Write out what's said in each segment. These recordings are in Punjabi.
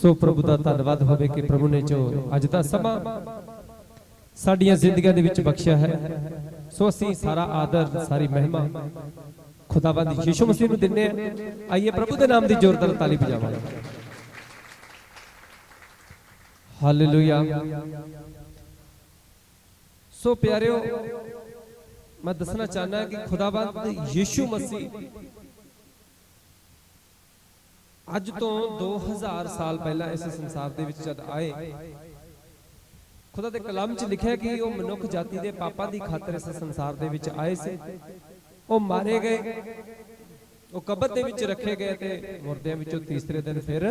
ਸੋ ਪ੍ਰਭੂ ਦਾ ਧੰਨਵਾਦ ਹੋਵੇ ਕਿ ਪ੍ਰਭੂ ਨੇ ਜੋ ਅੱਜ ਦਾ ਸਮਾਂ ਸਾਡੀਆਂ ਜ਼ਿੰਦਗੀਆਂ ਦੇ ਵਿੱਚ ਬਖਸ਼ਿਆ ਹੈ। ਸੋ ਅਸੀਂ ਸਾਰਾ ਆਦਰ, ਸਾਰੀ ਮਹਿਮਾ ਖੁਦਾਵੰਦ ਯਿਸੂ ਮਸੀਹ ਨੂੰ ਦਿੰਨੇ ਆ ਆਈਏ ਪ੍ਰਭੂ ਦੇ ਨਾਮ ਦੀ ਜ਼ੋਰਦਾਰ ਤਾਲੀ ਵਜਾਵਾਂਗੇ। ਹਾਲੇਲੂਇਆ। ਸੋ ਪਿਆਰਿਓ, ਮੈਂ ਦੱਸਣਾ ਚਾਹਨਾ ਕਿ ਖੁਦਾਵੰਦ ਯਿਸੂ ਮਸੀਹ ਅੱਜ ਤੋਂ 2000 ਸਾਲ ਪਹਿਲਾਂ ਇਸ ਸੰਸਾਰ ਦੇ ਵਿੱਚ ਜਦ ਆਏ, ਖੁਦਾ ਦੇ ਕਲਾਮ 'ਚ ਲਿਖਿਆ ਕਿ ਉਹ ਮਨੁੱਖ ਜਾਤੀ ਦੇ ਪਾਪਾਂ ਦੀ ਖਾਤਰ ਇਸ ਸੰਸਾਰ ਦੇ ਵਿੱਚ ਆਏ ਸੀ। ਉਹ ਮਾਰੇ ਗਏ, ਉਹ ਕਬਰ ਦੇ ਵਿੱਚ ਰੱਖੇ ਗਏ ਤੇ ਮੁਰਦਿਆਂ ਵਿੱਚੋਂ ਤੀਸਰੇ ਦਿਨ ਫਿਰ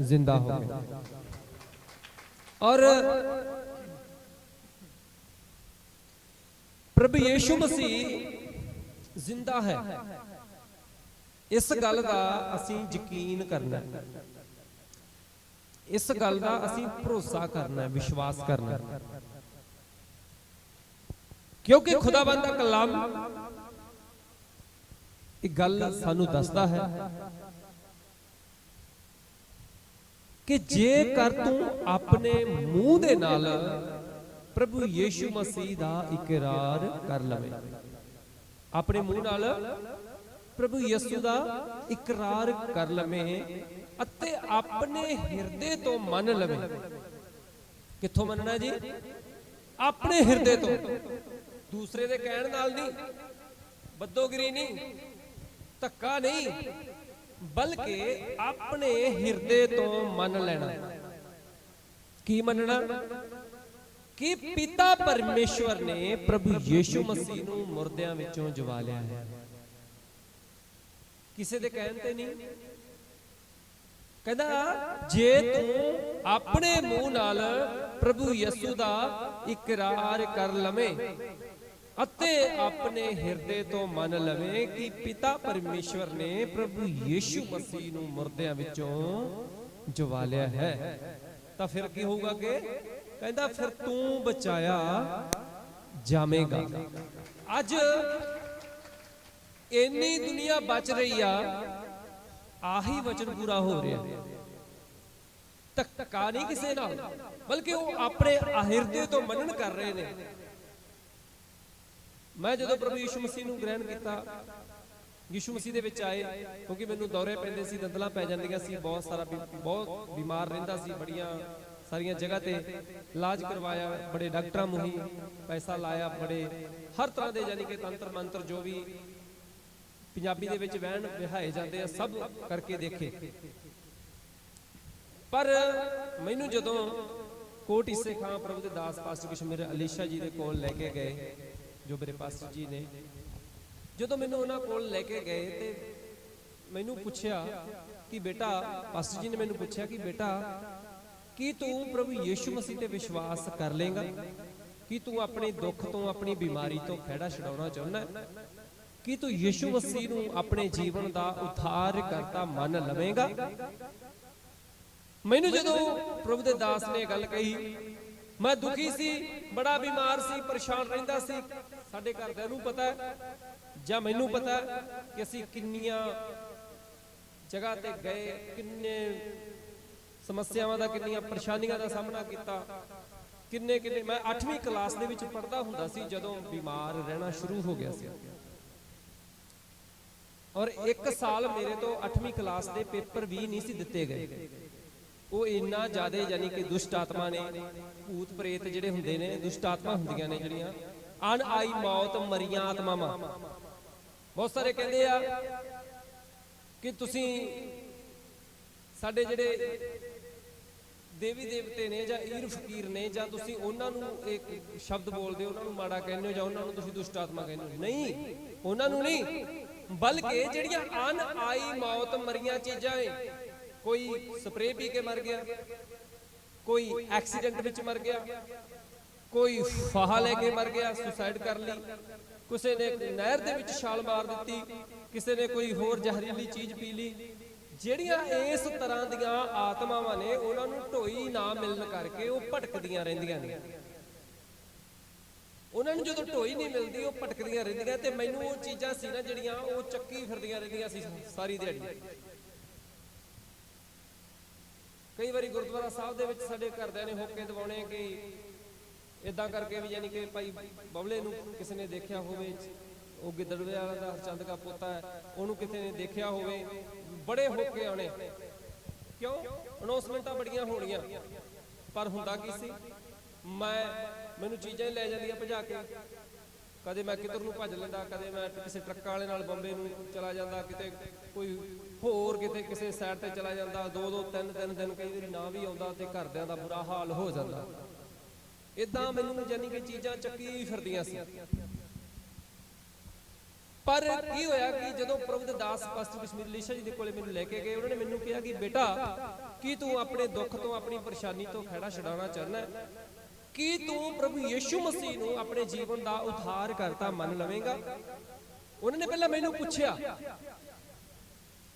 ਜ਼ਿੰਦਾ ਹੋ ਗਏ। ਔਰ ਪ੍ਰਭੂ ਯੀਸ਼ੂ ਮਸੀਹ ਜ਼ਿੰਦਾ ਹੈ। ਇਸ ਗੱਲ ਦਾ ਅਸੀਂ ਯਕੀਨ ਕਰਨਾ ਹੈ। ਇਸ ਗੱਲ ਦਾ ਅਸੀਂ ਭਰੋਸਾ ਕਰਨਾ ਹੈ, ਵਿਸ਼ਵਾਸ ਕਰਨਾ ਹੈ। ਕਿਉਂਕਿ ਖੁਦਾਵੰਦ ਦਾ ਕਲਾਮ ਇਹ ਗੱਲ ਸਾਨੂੰ ਦੱਸਦਾ ਹੈ ਕਿ ਜੇਕਰ ਤੂੰ ਆਪਣੇ ਮੂੰਹ ਦੇ ਨਾਲ ਪ੍ਰਭੂ ਯੀਸ਼ੂ ਮਸੀਹ ਦਾ ਇਕਰਾਰ ਕਰ ਲਵੇਂ, ਆਪਣੇ ਮੂੰਹ ਨਾਲ ਪ੍ਰਭੂ ਯਿਸੂ ਦਾ ਇਕਰਾਰ ਕਰ ਲਵੇਂ ਅਤੇ ਆਪਣੇ ਹਿਰਦੇ ਤੋਂ ਮੰਨ ਲਵੇਂ। ਕਿੱਥੋਂ ਮੰਨਣਾ ਜੀ? ਆਪਣੇ ਹਿਰਦੇ ਤੋਂ। ਦੂਸਰੇ ਦੇ ਕਹਿਣ ਨਾਲ ਨਹੀਂ। ਬੱਦੋਗਰੀ ਨਹੀਂ, ਧੱਕਾ ਨਹੀਂ, ਬਲਕਿ ਆਪਣੇ ਹਿਰਦੇ ਤੋਂ ਮੰਨ ਲੈਣਾ। ਕੀ ਮੰਨਣਾ? ਕਿ ਪਿਤਾ ਪਰਮੇਸ਼ਵਰ ਨੇ ਪ੍ਰਭੂ ਯੀਸ਼ੂ ਮਸੀਹ ਨੂੰ ਮੁਰਦਿਆਂ ਵਿੱਚੋਂ ਜਵਾ ਲਿਆ ਹੈ। ਕਿਸੇ ਦੇ ਕਹਿਣ ਤੇ ਨਹੀਂ। ਕਹਿੰਦਾ ਜੇ ਤੂੰ ਆਪਣੇ ਮੂੰਹ ਨਾਲ ਪ੍ਰਭੂ ਯਿਸੂ ਦਾ ਇਕਰਾਰ ਕਰ ਲਵੇਂ ਅਤੇ ਆਪਣੇ ਹਿਰਦੇ ਤੋਂ ਮੰਨ ਲਵੇਂ ਕਿ ਪਿਤਾ ਪਰਮੇਸ਼ਵਰ ਨੇ ਪ੍ਰਭੂ ਯੀਸ਼ੂ ਮਸੀਹ ਨੂੰ ਮੁਰਦਿਆਂ ਵਿੱਚੋਂ ਜਵਾ ਲਿਆ ਹੈ ਤਾਂ ਫਿਰ ਕੀ ਹੋਊਗਾ ਕਿ ਕਹਿੰਦਾ ਫਿਰ ਤੂੰ ਬਚਾਇਆ ਜਾਵੇਂਗਾ। ਅੱਜ ਇੰਨੀ ਦੁਨੀਆ ਬਚ ਰਹੀ ਆ, ਆਹੀ ਵਚਨ ਪੂਰਾ ਹੋ ਰਿਹਾ। ਧੱਕਾ ਨਹੀਂ ਕਿਸੇ ਨਾਲ, ਬਲਕਿ ਉਹ ਆਪਣੇ ਹਿਰਦੇ ਤੋਂ ਮੰਨਣ ਕਰ ਰਹੇ ਨੇ। ਮੈਂ ਜਦੋਂ ਪ੍ਰਭੂ ਯਿਸੂ ਮਸੀਹ ਨੂੰ ਗ੍ਰਹਿਣ ਕੀਤਾ, ਯਿਸੂ ਮਸੀਹ ਦੇ ਵਿੱਚ ਆਏ, ਕਿਉਂਕਿ ਮੈਨੂੰ ਦੌਰੇ ਪੈਂਦੇ ਸੀ, ਦੰਦਲਾਂ ਪੈ ਜਾਂਦੀਆਂ ਸੀ, ਬਹੁਤ ਸਾਰਾ ਬਹੁਤ ਬਿਮਾਰ ਰਹਿੰਦਾ ਸੀ, ਬੜੀਆਂ ਸਾਰੀਆਂ ਜਗ੍ਹਾ ਤੇ ਇਲਾਜ ਕਰਵਾਇਆ, ਬੜੇ ਡਾਕਟਰਾਂ ਮੁਹੀ ਪੈਸਾ ਲਾਇਆ, ਬੜੇ ਹਰ ਤਰ੍ਹਾਂ ਦੇ ਯਾਨੀ ਕਿ ਤੰਤਰ ਮੰਤਰ ਜੋ ਵੀ ਪੰਜਾਬੀ ਦੇ ਵਿੱਚ ਵਹਿਣ ਵਿਹਾਏ ਜਾਂਦੇ ਆ, ਸਭ ਕਰਕੇ ਦੇਖੇ। ਪਰ ਮੈਨੂੰ ਜਦੋਂ ਕੋਟ ਇਸੇ ਖਾਂ ਪ੍ਰਭੂ ਦੇ ਦਾਸ ਪਾਸਟਰ ਕਸ਼ਮੀਰ ਅਲੀਸ਼ਾ ਜੀ ਦੇ ਕੋਲ ਲੈ ਕੇ ਗਏ, ਜੋ ਮੇਰੇ ਪਾਸਟਰ ਜੀ ਨੇ, ਜਦੋਂ ਮੈਨੂੰ ਉਹਨਾਂ ਕੋਲ ਲੈ ਕੇ ਗਏ ਤੇ ਮੈਨੂੰ ਪੁੱਛਿਆ ਕਿ ਬੇਟਾ, ਪਾਸਟਰ ਜੀ ਨੇ ਮੈਨੂੰ ਪੁੱਛਿਆ ਕਿ ਬੇਟਾ, ਕੀ ਤੂੰ ਪ੍ਰਭੂ ਯੀਸ਼ੂ ਮਸੀਹ ਤੇ ਵਿਸ਼ਵਾਸ ਕਰ ਲੇਗਾ? ਕੀ ਤੂੰ ਆਪਣੇ ਦੁੱਖ ਤੋਂ, ਆਪਣੀ ਬਿਮਾਰੀ ਤੋਂ ਖਿਹੜਾ ਛਡਾਉਣਾ ਚਾਹੁੰਦਾ ਹੈ? ਕੀ ਤੂੰ ਯੀਸ਼ੂ ਮਸੀਹ ਨੂੰ ਆਪਣੇ ਜੀਵਨ ਦਾ ਉਥਾਰ ਕਰਤਾ ਮੰਨ ਲਵੇਂਗਾ? ਮੈਨੂੰ ਜਦੋਂ ਪ੍ਰਭੂ ਦੇ ਦਾਸ ਨੇ ਗੱਲ ਕਹੀ, ਮੈਂ ਦੁਖੀ ਸੀ, ਬੜਾ ਬਿਮਾਰ ਸੀ, ਪਰੇਸ਼ਾਨ ਰਹਿੰਦਾ ਸੀ। ਸਾਡੇ ਘਰਦਿਆਂ ਨੂੰ ਪਤਾ ਹੈ, ਜਾਂ ਮੈਨੂੰ ਪਤਾ ਹੈ ਕਿ ਅਸੀਂ ਕਿੰਨੀਆਂ ਜਗ੍ਹਾ ਤੇ ਗਏ, ਕਿੰਨੇ ਸਮੱਸਿਆਵਾਂ ਦਾ, ਕਿੰਨੀਆਂ ਪਰੇਸ਼ਾਨੀਆਂ ਦਾ ਸਾਹਮਣਾ ਕੀਤਾ। ਕਿੰਨੇ ਕਿੰਨੇ ਮੈਂ 8ਵੀਂ ਕਲਾਸ ਦੇ ਵਿੱਚ ਪੜ੍ਹਦਾ ਹੁੰਦਾ ਸੀ, ਜਦੋਂ ਬਿਮਾਰ ਰਹਿਣਾ ਸ਼ੁਰੂ ਹੋ ਗਿਆ ਸੀ। ਔਰ 1 ਸਾਲ ਮੇਰੇ ਤੋਂ 8ਵੀਂ ਕਲਾਸ ਦੇ ਪੇਪਰ ਵੀ ਨਹੀਂ ਸੀ ਦਿੱਤੇ ਗਏ। ਉਹ ਇੰਨਾ ਜ਼ਿਆਦਾ ਯਾਨੀ ਕਿ ਦੁਸ਼ਟ ਆਤਮਾ ਨੇ, ਭੂਤ ਪ੍ਰੇਤ ਜਿਹੜੇ ਹੁੰਦੇ ਨੇ, ਦੁਸ਼ਟ ਆਤਮਾ ਹੁੰਦੀਆਂ ਨੇ ਜਿਹੜੀਆਂ ਅਣ ਆਈ ਮੌਤ ਮਰੀਆਂ ਆਤਮਾਵਾਂ। ਬਹੁਤ ਸਾਰੇ ਕਹਿੰਦੇ ਆ ਕਿ ਤੁਸੀਂ ਸਾਡੇ ਜਿਹੜੇ ਦੇਵੀ ਦੇਵਤੇ ਨੇ ਜਾਂ ਈਰ ਫਕੀਰ ਨੇ ਜਾਂ ਤੁਸੀਂ ਉਹਨਾਂ ਨੂੰ ਇੱਕ ਸ਼ਬਦ ਬੋਲਦੇ ਹੋ, ਉਹਨਾਂ ਨੂੰ ਮਾੜਾ ਕਹਿੰਦੇ ਹੋ ਜਾਂ ਉਹਨਾਂ ਨੂੰ ਤੁਸੀਂ ਦੁਸ਼ਟ ਆਤਮਾ ਕਹਿੰਦੇ ਹੋ। ਨਹੀਂ, ਉਹਨਾਂ ਨੂੰ ਨਹੀਂ। ਬਲਕਿ ਜਿਹੜੀਆਂ ਅਨ ਆਈ ਮੌਤ ਮਰੀਆਂ ਚੀਜ਼ਾਂ ਏ, ਕੋਈ ਸਪਰੇਅ ਪੀ ਕੇ ਮਰ ਗਿਆ, ਕੋਈ ਐਕਸੀਡੈਂਟ ਵਿੱਚ ਮਰ ਗਿਆ, ਕੋਈ ਫਾਹਾ ਲੈ ਕੇ ਮਰ ਗਿਆ, ਸੁਸਾਈਡ ਕਰ ਲਈ, ਕਿਸੇ ਨੇ ਨਹਿਰ ਦੇ ਵਿੱਚ ਛਾਲ ਮਾਰ ਦਿੱਤੀ, ਕਿਸੇ ਨੇ ਕੋਈ ਹੋਰ ਜ਼ਹਿਰੀਲੀ ਚੀਜ਼ ਪੀ ਲਈ, ਜਿਹੜੀਆਂ ਇਸ ਤਰ੍ਹਾਂ ਦੀਆਂ ਆਤਮਾਵਾਂ ਨੇ, ਉਹਨਾਂ ਨੂੰ ਢੋਈ ਨਾ ਮਿਲਣ ਕਰਕੇ ਉਹ ਭਟਕਦੀਆਂ ਰਹਿੰਦੀਆਂ ਨੇ। ਉਹਨਾਂ ਨੂੰ ਜਦੋਂ ਢੋਈ ਨਹੀਂ ਮਿਲਦੀ, ਉਹ ਭਟਕਦੀਆਂ ਰਹਿੰਦੀਆਂ ਤੇ ਮੈਨੂੰ ਉਹ ਚੀਜ਼ਾਂ ਸੀ ਨਾ ਜਿਹੜੀਆਂ ਉਹ ਚੱਕੀ ਫਿਰਦੀਆਂ ਰਹਿੰਦੀਆਂ ਸੀ ਸਾਰੀ ਦਿਹਾੜੀ। ਕਈ ਵਾਰੀ ਗੁਰਦੁਆਰਾ ਸਾਹਿਬ ਦੇ ਵਿੱਚ ਸਾਡੇ ਘਰਦਿਆਂ ਨੇ ਹੋਕੇ ਦਿਵਾਉਣੇ ਕਿ ਇਦਾਂ ਕਰਕੇ ਵੀ ਯਾਨੀ ਕਿ ਭਾਈ ਬਬਲੇ ਨੂੰ ਕਿਸੇ ਨੇ ਦੇਖਿਆ ਹੋਵੇ, ਉਹ ਗਿੱਦੜਵੇ ਵਾਲਾ ਦਾ ਹਰਚੰਦ ਦਾ ਪੋਤਾ ਹੈ, ਉਹਨੂੰ ਕਿਸੇ ਨੇ ਦੇਖਿਆ ਹੋਵੇ, ਬੜੇ ਹੋਕੇ ਆਉਣੇ। ਕਿਉਂ? ਅਨਾਉਂਸਮੈਂਟਾਂ ਬੜੀਆਂ ਹੋਣੀਆਂ। ਪਰ ਹੁੰਦਾ ਕੀ ਸੀ? ਮੈਂ ਮੈਨੂੰ ਚੀਜ਼ਾਂ ਹੀ ਲੈ ਜਾਂਦੀਆਂ ਭਜਾ ਕੇ। ਕਦੇ ਮੈਂ ਕਿਧਰ ਨੂੰ ਭੱਜ ਲੈਂਦਾ, ਕਦੇ ਮੈਂ ਕਿਸੇ ਟਰੱਕਾਂ ਵਾਲੇ ਨਾਲ ਬੰਬੇ ਨੂੰ ਚਲਾ ਜਾਂਦਾ, ਕਿਤੇ ਕੋਈ ਹੋਰ ਕਿਤੇ ਕਿਸੇ ਸਾਈਡ ਤੇ ਚਲਾ ਜਾਂਦਾ, ਦੋ ਦੋ, ਤਿੰਨ ਤਿੰਨ ਦਿਨ ਕਈ ਵਾਰੀ ਨਾ ਵੀ ਆਉਂਦਾ ਤੇ ਘਰਦਿਆਂ ਦਾ ਬੁਰਾ ਹਾਲ ਹੋ ਜਾਂਦਾ। ਇਦਾਂ ਮੈਨੂੰ ਯਾਨੀ ਕਿ ਚੀਜ਼ਾਂ ਚੱਕੀ ਫਿਰਦੀਆਂ ਸੀ। ਪਰ ਕੀ ਹੋਇਆ ਕਿ ਜਦੋਂ ਪ੍ਰਭੂ ਦੇ ਦਾਸ ਪਾਸਟਰ ਕਸ਼ਮੀਰ ਲੀਸ਼ਾ ਜੀ ਦੇ ਕੋਲੇ ਮੈਨੂੰ ਲੈ ਕੇ ਗਏ, ਉਹਨਾਂ ਨੇ ਮੈਨੂੰ ਕਿਹਾ ਕਿ ਬੇਟਾ, ਕੀ ਤੂੰ ਆਪਣੇ ਦੁੱਖ ਤੋਂ, ਆਪਣੀ ਪਰੇਸ਼ਾਨੀ ਤੋਂ ਖੜਾ ਛਡਾਉਣਾ ਚਾਹੁੰਦਾ ਕੀ ਤੂੰ ਪ੍ਰਭੂ ਯੀਸ਼ੂ ਮਸੀਹ ਨੂੰ ਆਪਣੇ ਜੀਵਨ ਦਾ ਉਧਾਰ ਕਰਤਾ ਮੰਨ ਲਵੇਂਗਾ? ਉਹਨਾਂ ਨੇ ਪਹਿਲਾਂ ਮੈਨੂੰ ਪੁੱਛਿਆ,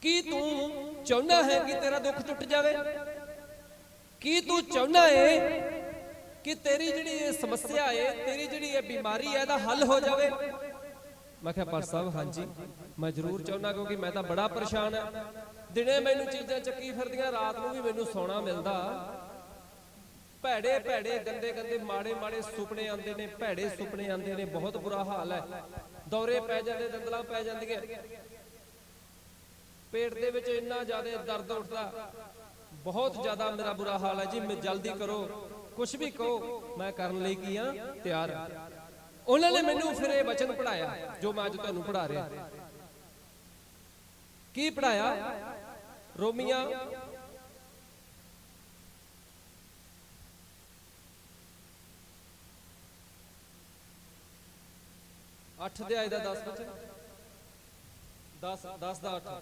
ਕੀ ਤੂੰ ਚਾਹੁੰਦਾ ਹੈ ਕਿ ਤੇਰਾ ਦੁੱਖ ਟੁੱਟ ਜਾਵੇ? ਕੀ ਤੂੰ ਚਾਹੁੰਦਾ ਹੈ ਕਿ ਤੇਰੀ ਜਿਹੜੀ ਇਹ ਸਮੱਸਿਆ ਹੈ, ਤੇਰੀ ਜਿਹੜੀ ਇਹ ਬਿਮਾਰੀ ਹੈ, ਇਹਦਾ ਹੱਲ ਹੋ ਜਾਵੇ? ਮੈਂ ਕਿਹਾ, ਪਰ ਸਾਹਿਬ ਹਾਂਜੀ। ਮੈਂ ਜ਼ਰੂਰ ਚਾਹੁੰਦਾ, ਕਿਉਂਕਿ ਮੈਂ ਤਾਂ ਬੜਾ ਪਰੇਸ਼ਾਨ ਹਾਂ। ਦਿਨੇ ਮੈਨੂੰ ਚੀਜ਼ਾਂ ਚੱਕੀ ਫਿਰਦੀਆਂ, ਰਾਤ ਨੂੰ ਵੀ ਮੈਨੂੰ ਸੌਣਾ ਮਿਲਦਾ। ਭੈੜੇ ਭੈੜੇ, ਗੰਦੇ ਗੰਦੇ, ਮਾੜੇ ਮਾੜੇ ਸੁਪਨੇ ਆਉਂਦੇ ਨੇ, ਭੈੜੇ ਸੁਪਨੇ ਆਉਂਦੇ ਨੇ, ਬਹੁਤ ਬੁਰਾ ਹਾਲ ਹੈ। ਦੌਰੇ ਪੈ ਜਾਂਦੇ, ਦੰਦਲਾਂ ਪੈ ਜਾਂਦੀਆਂ। ਪੇਟ ਦੇ ਵਿੱਚ ਇੰਨਾ ਜ਼ਿਆਦਾ ਦਰਦ ਉੱਠਦਾ। ਬਹੁਤ ਜ਼ਿਆਦਾ ਮੇਰਾ ਬੁਰਾ ਹਾਲ ਹੈ। ਜੀ, ਮੈਂ ਜਲਦੀ ਕਰੋ। ਕੁਝ ਵੀ ਕਹੋ, ਮੈਂ ਕਰਨ ਲਈ ਕੀ ਆ ਤਿਆਰ ਉਹਨਾਂ ਨੇ ਮੈਨੂੰ ਫਿਰ ਇਹ ਵਚਨ ਪੜਾਇਆ ਜੋ ਮੈਂ ਅੱਜ ਤੁਹਾਨੂੰ ਪੜਾ ਰਿਹਾ। ਕੀ ਪੜਾਇਆ ਰੋਮੀਆਂ ਅੱਠ ਦੇ ਆਏ ਦਾ 10 ਵਿੱਚ। 10 10 ਦਾ 8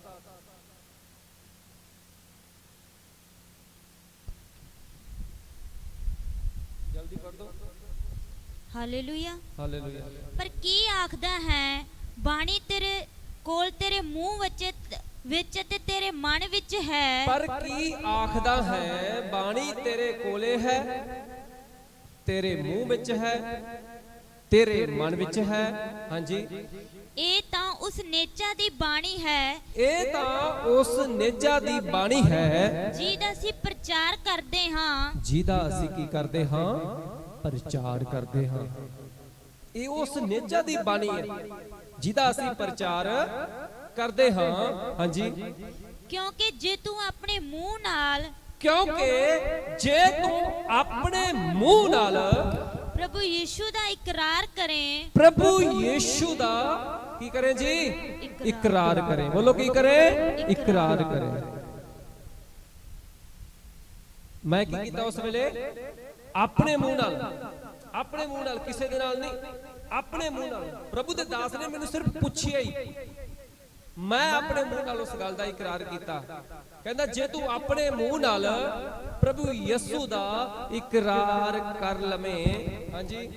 ਜਲਦੀ ਪੜ ਦੋ। ਹਾਲੇਲੂਇਆ। ਹਾਲੇਲੂਇਆ। ਪਰ ਕੀ ਆਖਦਾ ਹੈ ਬਾਣੀ ਤੇਰੇ ਕੋਲ ਤੇਰੇ ਮੂੰਹ ਵਿੱਚ ਵਿੱਚ ਤੇ ਤੇਰੇ ਮਨ ਵਿੱਚ ਹੈ। ਪਰ ਕੀ ਆਖਦਾ ਹੈ ਬਾਣੀ ਤੇਰੇ ਕੋਲੇ ਹੈ ਤੇਰੇ ਮੂੰਹ ਵਿੱਚ ਹੈ। ਤੇਰੇ ਮਨ ਵਿੱਚ ਹੈ? ਹਾਂਜੀ। ਇਹ ਤਾਂ ਉਸ ਨੇਚਾ ਦੀ ਬਾਣੀ ਹੈ। ਇਹ ਤਾਂ ਉਸ ਨੇਜਾ ਦੀ ਬਾਣੀ ਹੈ। ਜਿਹਦਾ ਅਸੀਂ ਪ੍ਰਚਾਰ ਕਰਦੇ ਹਾਂ। ਜਿਹਦਾ ਅਸੀਂ ਕੀ ਕਰਦੇ ਹਾਂ? ਪ੍ਰਚਾਰ ਕਰਦੇ ਹਾਂ। ਇਹ ਉਸ ਨੇਜਾ ਦੀ ਬਾਣੀ ਹੈ। ਜਿਹਦਾ ਅਸੀਂ ਪ੍ਰਚਾਰ ਕਰਦੇ ਹਾਂ। ਹਾਂਜੀ। ਕਿਉਂਕਿ ਜੇ ਤੂੰ ਆਪਣੇ ਮੂੰਹ ਨਾਲ ਕਿਉਂਕਿ ਜੇ ਤੂੰ ਆਪਣੇ ਮੂੰਹ ਨਾਲ ਪ੍ਰਭੂ ਯੀਸ਼ੂ ਦਾ ਇਕਰਾਰ ਕਰੇ। ਪ੍ਰਭੂ ਯੀਸ਼ੂ ਦਾ ਕੀ ਕਰੇ ਜੀ? ਇਕਰਾਰ ਕਰੇ। ਬੋਲੋ ਕੀ ਕਰੇ? ਇਕਰਾਰ ਕਰੇ। ਮੈਂ ਕੀ ਕੀਤਾ ਉਸ ਵੇਲੇ? ਆਪਣੇ ਮੂੰਹ ਨਾਲ। ਆਪਣੇ ਮੂੰਹ ਨਾਲ, ਕਿਸੇ ਦੇ ਨਾਲ ਨਹੀਂ। ਆਪਣੇ ਮੂੰਹ ਨਾਲ। ਪ੍ਰਭੂ ਦੇ ਦਾਸ ਨੇ ਮੈਨੂੰ ਸਿਰਫ ਪੁੱਛਿਆ ਹੀ। ਮੈਂ ਆਪਣੇ ਮੂੰਹ ਨਾਲ ਉਸ ਗੱਲ ਦਾ ਇਕਰਾਰ ਕੀਤਾ। ਕਹਿੰਦਾ ਜੇ ਤੂੰ ਆਪਣੇ ਮੂੰਹ ਨਾਲ ਪ੍ਰਭੂ ਯਿਸੂ ਦਾ ਇਕਰਾਰ ਕਰ ਲਵੇਂ ਹਾਂਜੀ।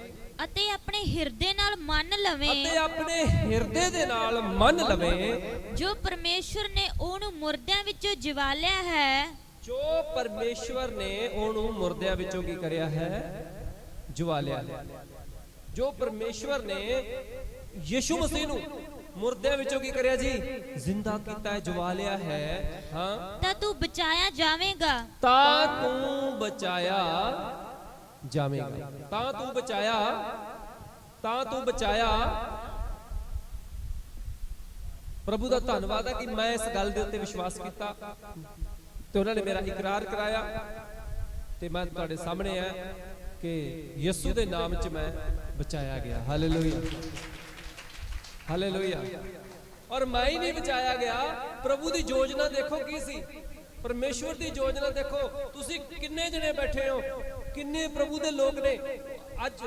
ਅਤੇ ਆਪਣੇ ਹਿਰਦੇ ਨਾਲ ਮੰਨ ਲਵੇਂ। ਅਤੇ ਆਪਣੇ ਹਿਰਦੇ ਦੇ ਨਾਲ ਮੰਨ ਲਵੇਂ। ਜੋ ਪਰਮੇਸ਼ਵਰ ਨੇ ਉਹਨੂੰ ਮੁਰਦਿਆਂ ਵਿੱਚੋਂ ਜਿਵਾਲਿਆ ਹੈ। ਜੋ ਪਰਮੇਸ਼ਵਰ ਨੇ ਉਹਨੂੰ ਮੁਰਦਿਆਂ ਵਿੱਚੋਂ ਕੀ ਕਰਿਆ ਹੈ? ਜਵਾਲਿਆ ਜੋ ਪਰਮੇਸ਼ਵਰ ਨੇ ਯੀਸ਼ੂ ਮਸੀਹ ਨੂੰ ਮੁਰਦਿਆਂ ਵਿੱਚੋਂ ਕੀ ਕਰਿਆ ਜੀ? ਜ਼ਿੰਦਾ ਕੀਤਾ ਹੈ ਜਵਾਲਿਆ ਹੈ। ਹਾਂ? ਤਾਂ ਤੂੰ ਬਚਾਇਆ ਜਾਵੇਂਗਾ। ਤਾਂ ਤੂੰ ਬਚਾਇਆ ਜਾਵੇਂਗਾ। ਤਾਂ ਤੂੰ ਬਚਾਇਆ ਤਾਂ ਤੂੰ ਬਚਾਇਆ। ਪ੍ਰਭੂ ਦਾ ਧੰਨਵਾਦ ਹੈ ਕਿ ਮੈਂ ਇਸ ਗੱਲ ਦੇ ਉੱਤੇ ਵਿਸ਼ਵਾਸ ਕੀਤਾ ਤੇ ਉਹਨਾਂ ਨੇ ਮੇਰਾ ਇਕਰਾਰ ਕਰਾਇਆ ਤੇ ਮੈਂ ਤੁਹਾਡੇ ਸਾਹਮਣੇ ਆ ਕਿ ਯਿਸੂ ਦੇ ਨਾਮ 'ਚ ਮੈਂ ਬਚਾਇਆ ਗਿਆ। Hallelujah hallelujah. ਔਰ ਮੈਂ ਹੀ ਨਹੀਂ ਬਚਾਇਆ ਗਿਆ। ਪ੍ਰਭੂ ਦੀ ਯੋਜਨਾ ਦੇਖੋ ਕੀ ਸੀ? ਪਰਮੇਸ਼ਵਰ ਦੀ ਯੋਜਨਾ ਦੇਖੋ। ਤੁਸੀਂ ਕਿੰਨੇ ਜਣੇ ਬੈਠੇ ਹੋ? ਕਿੰਨੇ ਪ੍ਰਭੂ ਦੇ ਲੋਕ ਨੇ? ਅੱਜ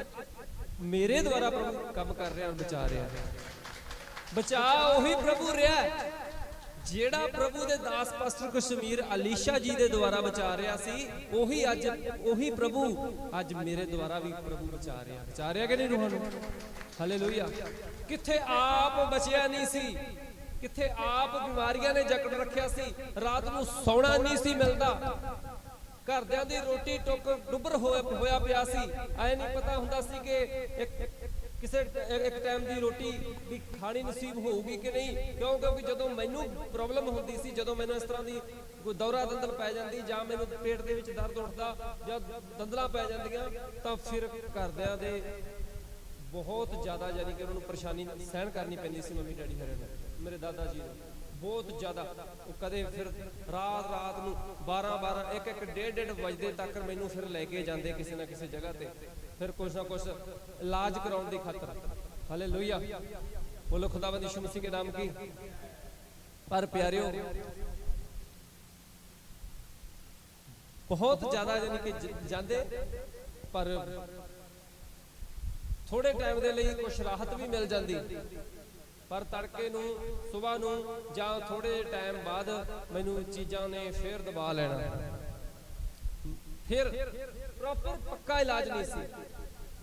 ਮੇਰੇ ਦੁਆਰਾ ਪ੍ਰਭੂ ਕੰਮ ਕਰ ਰਿਹਾ ਔਰ ਬਚਾ ਰਿਹਾ। ਬਚਾ ਉਹੀ ਪ੍ਰਭੂ ਰਿਹਾ। ਜਿਹੜਾ ਪ੍ਰਭੂ ਦੇ ਦਾਸ ਪਾਸਟਰ ਕਸ਼ਮੀਰ ਅਲੀਸ਼ਾ ਜੀ ਦੇ ਦੁਆਰਾ ਬਚਾ ਰਿਹਾ ਸੀ, ਉਹੀ ਅੱਜ, ਉਹੀ ਪ੍ਰਭੂ ਅੱਜ ਮੇਰੇ ਦੁਆਰਾ ਵੀ ਪ੍ਰਭੂ ਬਚਾ ਰਿਹਾ। ਬਚਾ ਰਿਹਾ ਕਿ ਨਹੀਂ ਰੂਹਾਂ ਨੂੰ? ਹਾਲੇਲੂਇਆ ਕਿੱਥੇ ਆਪ ਬਚਿਆ ਨਹੀਂ ਸੀ? ਕਿੱਥੇ ਆਪ ਬਿਮਾਰੀਆਂ ਨੇ ਜਕੜ ਰੱਖਿਆ ਸੀ? ਰਾਤ ਨੂੰ ਸੌਣਾ ਨਹੀਂ ਸੀ ਮਿਲਦਾ। ਘਰਦਿਆਂ ਦੀ ਰੋਟੀ ਟੁੱਕ ਡੁੱਬਰ ਹੋਇਆ ਹੋਇਆ ਪਿਆ ਸੀ। ਐ ਨਹੀਂ ਪਤਾ ਹੁੰਦਾ ਸੀ ਕਿ ਇੱਕ ਕਿਸੇ ਇੱਕ ਟਾਈਮ ਦੀ ਰੋਟੀ ਵੀ ਖਾਣੀ ਨਸੀਬ ਹੋਊਗੀ ਕਿ ਨਹੀਂ? ਕਿਉਂ? ਕਿਉਂਕਿ ਜਦੋਂ ਮੈਨੂੰ ਪ੍ਰੋਬਲਮ ਹੁੰਦੀ ਸੀ, ਜਦੋਂ ਮੈਨੂੰ ਇਸ ਤਰ੍ਹਾਂ ਦੀ ਕੋਈ ਦੌਰਾ ਦੰਦਲ ਪੈ ਜਾਂਦੀ ਜਾਂ ਮੈਨੂੰ ਪੇਟ ਦੇ ਵਿੱਚ ਦਰਦ ਉੱਠਦਾ ਜਾਂ ਦੰਦਲਾਂ ਪੈ ਜਾਂਦੀਆਂ, ਤਾਂ ਫਿਰ ਘਰਦਿਆਂ ਦੇ ਬਹੁਤ ਜ਼ਿਆਦਾ ਯਾਨੀ ਕਿ ਉਹਨਾਂ ਨੂੰ ਪਰੇਸ਼ਾਨੀ ਸਹਿਣ ਕਰਨੀ ਪੈਂਦੀ ਸੀ ਮੰਮੀ ਡੈਡੀ ਹਰੇ ਨੂੰ, ਮੇਰੇ ਦਾਦਾ ਜੀ ਨੂੰ। ਬਹੁਤ ਜ਼ਿਆਦਾ। ਉਹ ਕਦੇ ਫਿਰ ਰਾਤ ਰਾਤ ਨੂੰ 12 12 ਇੱਕ ਇੱਕ, ਡੇਢ ਡੇਢ ਵਜੇ ਤੱਕ ਮੈਨੂੰ ਫਿਰ ਲੈ ਕੇ ਜਾਂਦੇ ਕਿਸੇ ਨਾ ਕਿਸੇ ਜਗ੍ਹਾ ਤੇ। ਫਿਰ ਕੁਛ ਨਾ ਕੁਛ ਇਲਾਜ ਕਰਾਉਣ ਦੀ ਖਾਤਰ। ਹਾਲੇਲੂਇਆ ਬੋਲੋ ਖੁਦਾਵੰਦ ਯਿਸੂ ਮਸੀਹ ਕੇ ਨਾਮ ਕੀ? ਪਰ ਪਿਆਰਿਓ, ਬਹੁਤ ਜ਼ਿਆਦਾ ਯਾਨੀ ਕਿ ਜਾਂਦੇ, ਪਰ ਥੋੜੇ ਟਾਈਮ ਦੇ ਲਈ ਕੁਝ ਰਾਹਤ ਵੀ ਮਿਲ ਜਾਂਦੀ। ਪਰ ਤੜਕੇ ਨੂੰ ਸਵੇਰ ਨੂੰ ਜਾਂ ਥੋੜੇ ਟਾਈਮ ਬਾਅਦ ਮੈਨੂੰ ਚੀਜ਼ਾਂ ਨੇ ਫੇਰ ਦਬਾ ਲੈਣਾ। ਫਿਰ ਪ੍ਰੋਪਰ ਪੱਕਾ ਇਲਾਜ ਨਹੀਂ ਸੀ।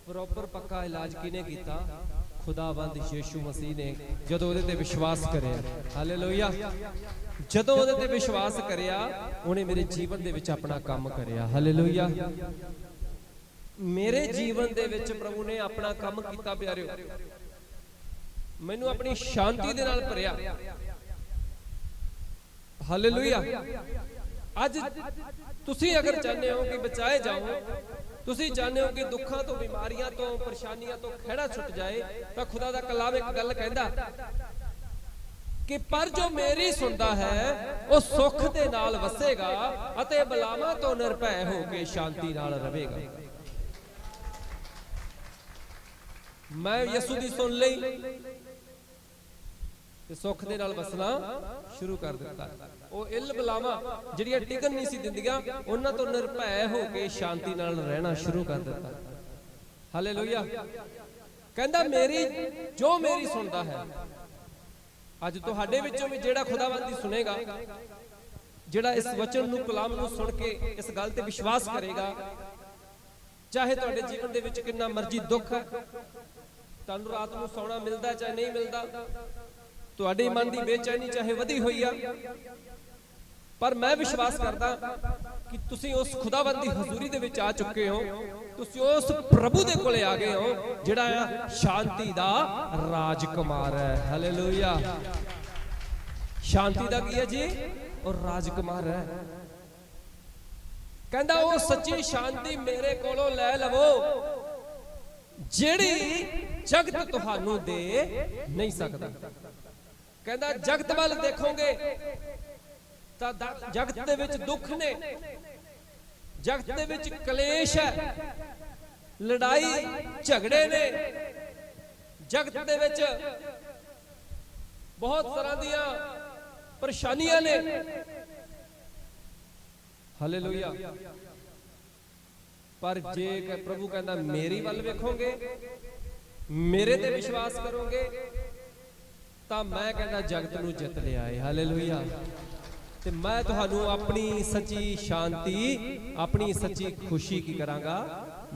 ਪ੍ਰੋਪਰ ਪੱਕਾ ਇਲਾਜ ਕਿਨੇ ਕੀਤਾ? ਖੁਦਾਵੰਦ ਯੀਸ਼ੂ ਮਸੀਹ ਨੇ, ਜਦੋਂ ਉਹਦੇ ਤੇ ਵਿਸ਼ਵਾਸ ਕਰਿਆ। ਹਾਲੇਲੂਇਆ ਜਦੋਂ ਉਹਦੇ ਤੇ ਵਿਸ਼ਵਾਸ ਕਰਿਆ, ਉਹਨੇ ਮੇਰੇ ਜੀਵਨ ਦੇ ਵਿੱਚ ਆਪਣਾ ਕੰਮ ਕਰਿਆ। ਹਾਲੇਲੂਇਆ ਮੇਰੇ ਜੀਵਨ ਦੇ ਵਿੱਚ ਪ੍ਰਭੂ ਨੇ ਆਪਣਾ ਕੰਮ ਕੀਤਾ, ਪਿਆਰਿਓ। ਮੈਨੂੰ ਆਪਣੀ ਸ਼ਾਂਤੀ ਦੇ ਨਾਲ ਭਰਿਆ। ਹਾਲੇਲੂਇਆ ਅੱਜ ਤੁਸੀਂ ਅਗਰ ਚਾਹੁੰਦੇ ਹੋ ਕਿ ਬਚਾਏ ਜਾਓ ਤੁਸੀਂ ਚਾਹੁੰਦੇ ਹੋ ਕਿ ਦੁੱਖਾਂ ਤੋਂ, ਬਿਮਾਰੀਆਂ ਤੋਂ, ਪਰੇਸ਼ਾਨੀਆਂ ਤੋਂ ਖਿਹੜਾ ਛੁੱਟ ਜਾਏ, ਤਾਂ ਖੁਦਾ ਦਾ ਕਲਾਮ ਇੱਕ ਗੱਲ ਕਹਿੰਦਾ ਕਿ ਪਰ ਜੋ ਮੇਰੀ ਸੁਣਦਾ ਹੈ, ਉਹ ਸੁੱਖ ਦੇ ਨਾਲ ਵਸੇਗਾ ਅਤੇ ਬਲਾਵਾਂ ਤੋਂ ਨਿਰਭੈ ਹੋ ਕੇ ਸ਼ਾਂਤੀ ਨਾਲ ਰਹੇਗਾ। ਮੈਂ ਯਿਸੂ ਦੀ ਸੁਣ ਲਈ ਤੇ ਸੁੱਖ ਦੇ ਨਾਲ ਵਸਣਾ ਸ਼ੁਰੂ ਕਰ ਦਿੱਤਾ। ਉਹ ਇਲ ਬਲਾਵਾ, ਜਿਹੜੀਆਂ ਟਿਕਣ ਨਹੀਂ ਸੀ ਦਿੰਦੀਆਂ, ਉਹਨਾਂ ਤੋਂ ਨਿਰਭੈ ਹੋ ਕੇ ਸ਼ਾਂਤੀ ਨਾਲ ਰਹਿਣਾ ਸ਼ੁਰੂ ਕਰ ਦਿੱਤਾ। ਹਾਲੇਲੂਇਆ। ਕਹਿੰਦਾ, ਮੇਰੀ, ਜੋ ਮੇਰੀ ਸੁਣਦਾ ਹੈ, ਅੱਜ ਤੁਹਾਡੇ ਵਿੱਚੋਂ ਵੀ ਜਿਹੜਾ ਖੁਦਾਵੰਦ ਦੀ ਸੁਨੇਗਾ ਜਿਹੜਾ ਇਸ ਵਚਨ ਨੂੰ, ਕਲਾਮ ਨੂੰ ਸੁਣ ਕੇ ਇਸ ਗੱਲ ਤੇ ਵਿਸ਼ਵਾਸ ਕਰੇਗਾ, ਚਾਹੇ ਤੁਹਾਡੇ ਜੀਵਨ ਦੇ ਵਿੱਚ ਕਿੰਨਾ ਮਰਜ਼ੀ ਦੁੱਖ ਹੈ, ਤੁਹਾਨੂੰ ਰਾਤ ਨੂੰ ਸੌਣਾ ਮਿਲਦਾ ਚਾਹੇ ਨਹੀਂ ਮਿਲਦਾ, ਤੁਹਾਡੇ ਮਨ ਦੀ ਬੇਚੈਨੀ ਚਾਹੇ ਵਧੀ ਹੋਈ ਆ ਪਰ ਮੈਂ ਵਿਸ਼ਵਾਸ ਕਰਦਾ ਕਿ ਤੁਸੀਂ ਉਸ ਖੁਦਾਵੰਦ ਦੀ ਹਜ਼ੂਰੀ ਦੇ ਵਿੱਚ ਆ ਚੁੱਕੇ ਹੋ, ਤੁਸੀਂ ਉਸ ਪ੍ਰਭੂ ਦੇ ਕੋਲੇ ਆ ਗਏ ਹੋ, ਜਿਹੜਾ ਆ ਸ਼ਾਂਤੀ ਦਾ ਰਾਜਕੁਮਾਰ ਹੈ। ਹਾਲੇਲੂਇਆ ਸ਼ਾਂਤੀ ਦਾ ਕੀ ਹੈ ਜੀ? ਉਹ ਰਾਜਕੁਮਾਰ ਹੈ। ਕਹਿੰਦਾ, ਉਹ ਸੱਚੀ ਸ਼ਾਂਤੀ ਮੇਰੇ ਕੋਲੋਂ ਲੈ ਲਵੋ, ਜਿਹੜੀ ਜਗਤ ਤੁਹਾਨੂੰ ਦੇ ਨਹੀਂ ਸਕਦਾ। ਕਹਿੰਦਾ, ਜਗਤ ਵੱਲ ਦੇਖੋਗੇ ਤਾਂ ਜਗਤ ਦੇ ਵਿੱਚ ਦੁੱਖ ਨੇ। ਜਗਤ ਦੇ ਵਿੱਚ ਕਲੇਸ਼ ਹੈ। ਲੜਾਈ, ਝਗੜੇ ਨੇ। ਜਗਤ ਦੇ ਵਿੱਚ ਬਹੁਤ ਤਰ੍ਹਾਂ ਦੀਆਂ ਪਰੇਸ਼ਾਨੀਆਂ ਨੇ। ਹਾਲੇਲੂਇਆ ਪਰ ਜੇ ਕ- ਪ੍ਰਭੂ ਕਹਿੰਦਾ, ਮੇਰੀ ਵੱਲ ਵੇਖੋਗੇ, ਮੇਰੇ ਤੇ ਵਿਸ਼ਵਾਸ ਕਰੋਗੇ, ਤਾਂ ਮੈਂ ਕਹਿੰਦਾ, ਜਗਤ ਨੂੰ ਜਿੱਤ ਲਿਆ ਏ ਹਾਲੇਲੂਇਆ ਤੇ ਮੈਂ ਤੁਹਾਨੂੰ ਆਪਣੀ ਸੱਚੀ ਸ਼ਾਂਤੀ, ਆਪਣੀ ਸੱਚੀ ਖੁਸ਼ੀ ਕੀ ਕਰਾਂਗਾ?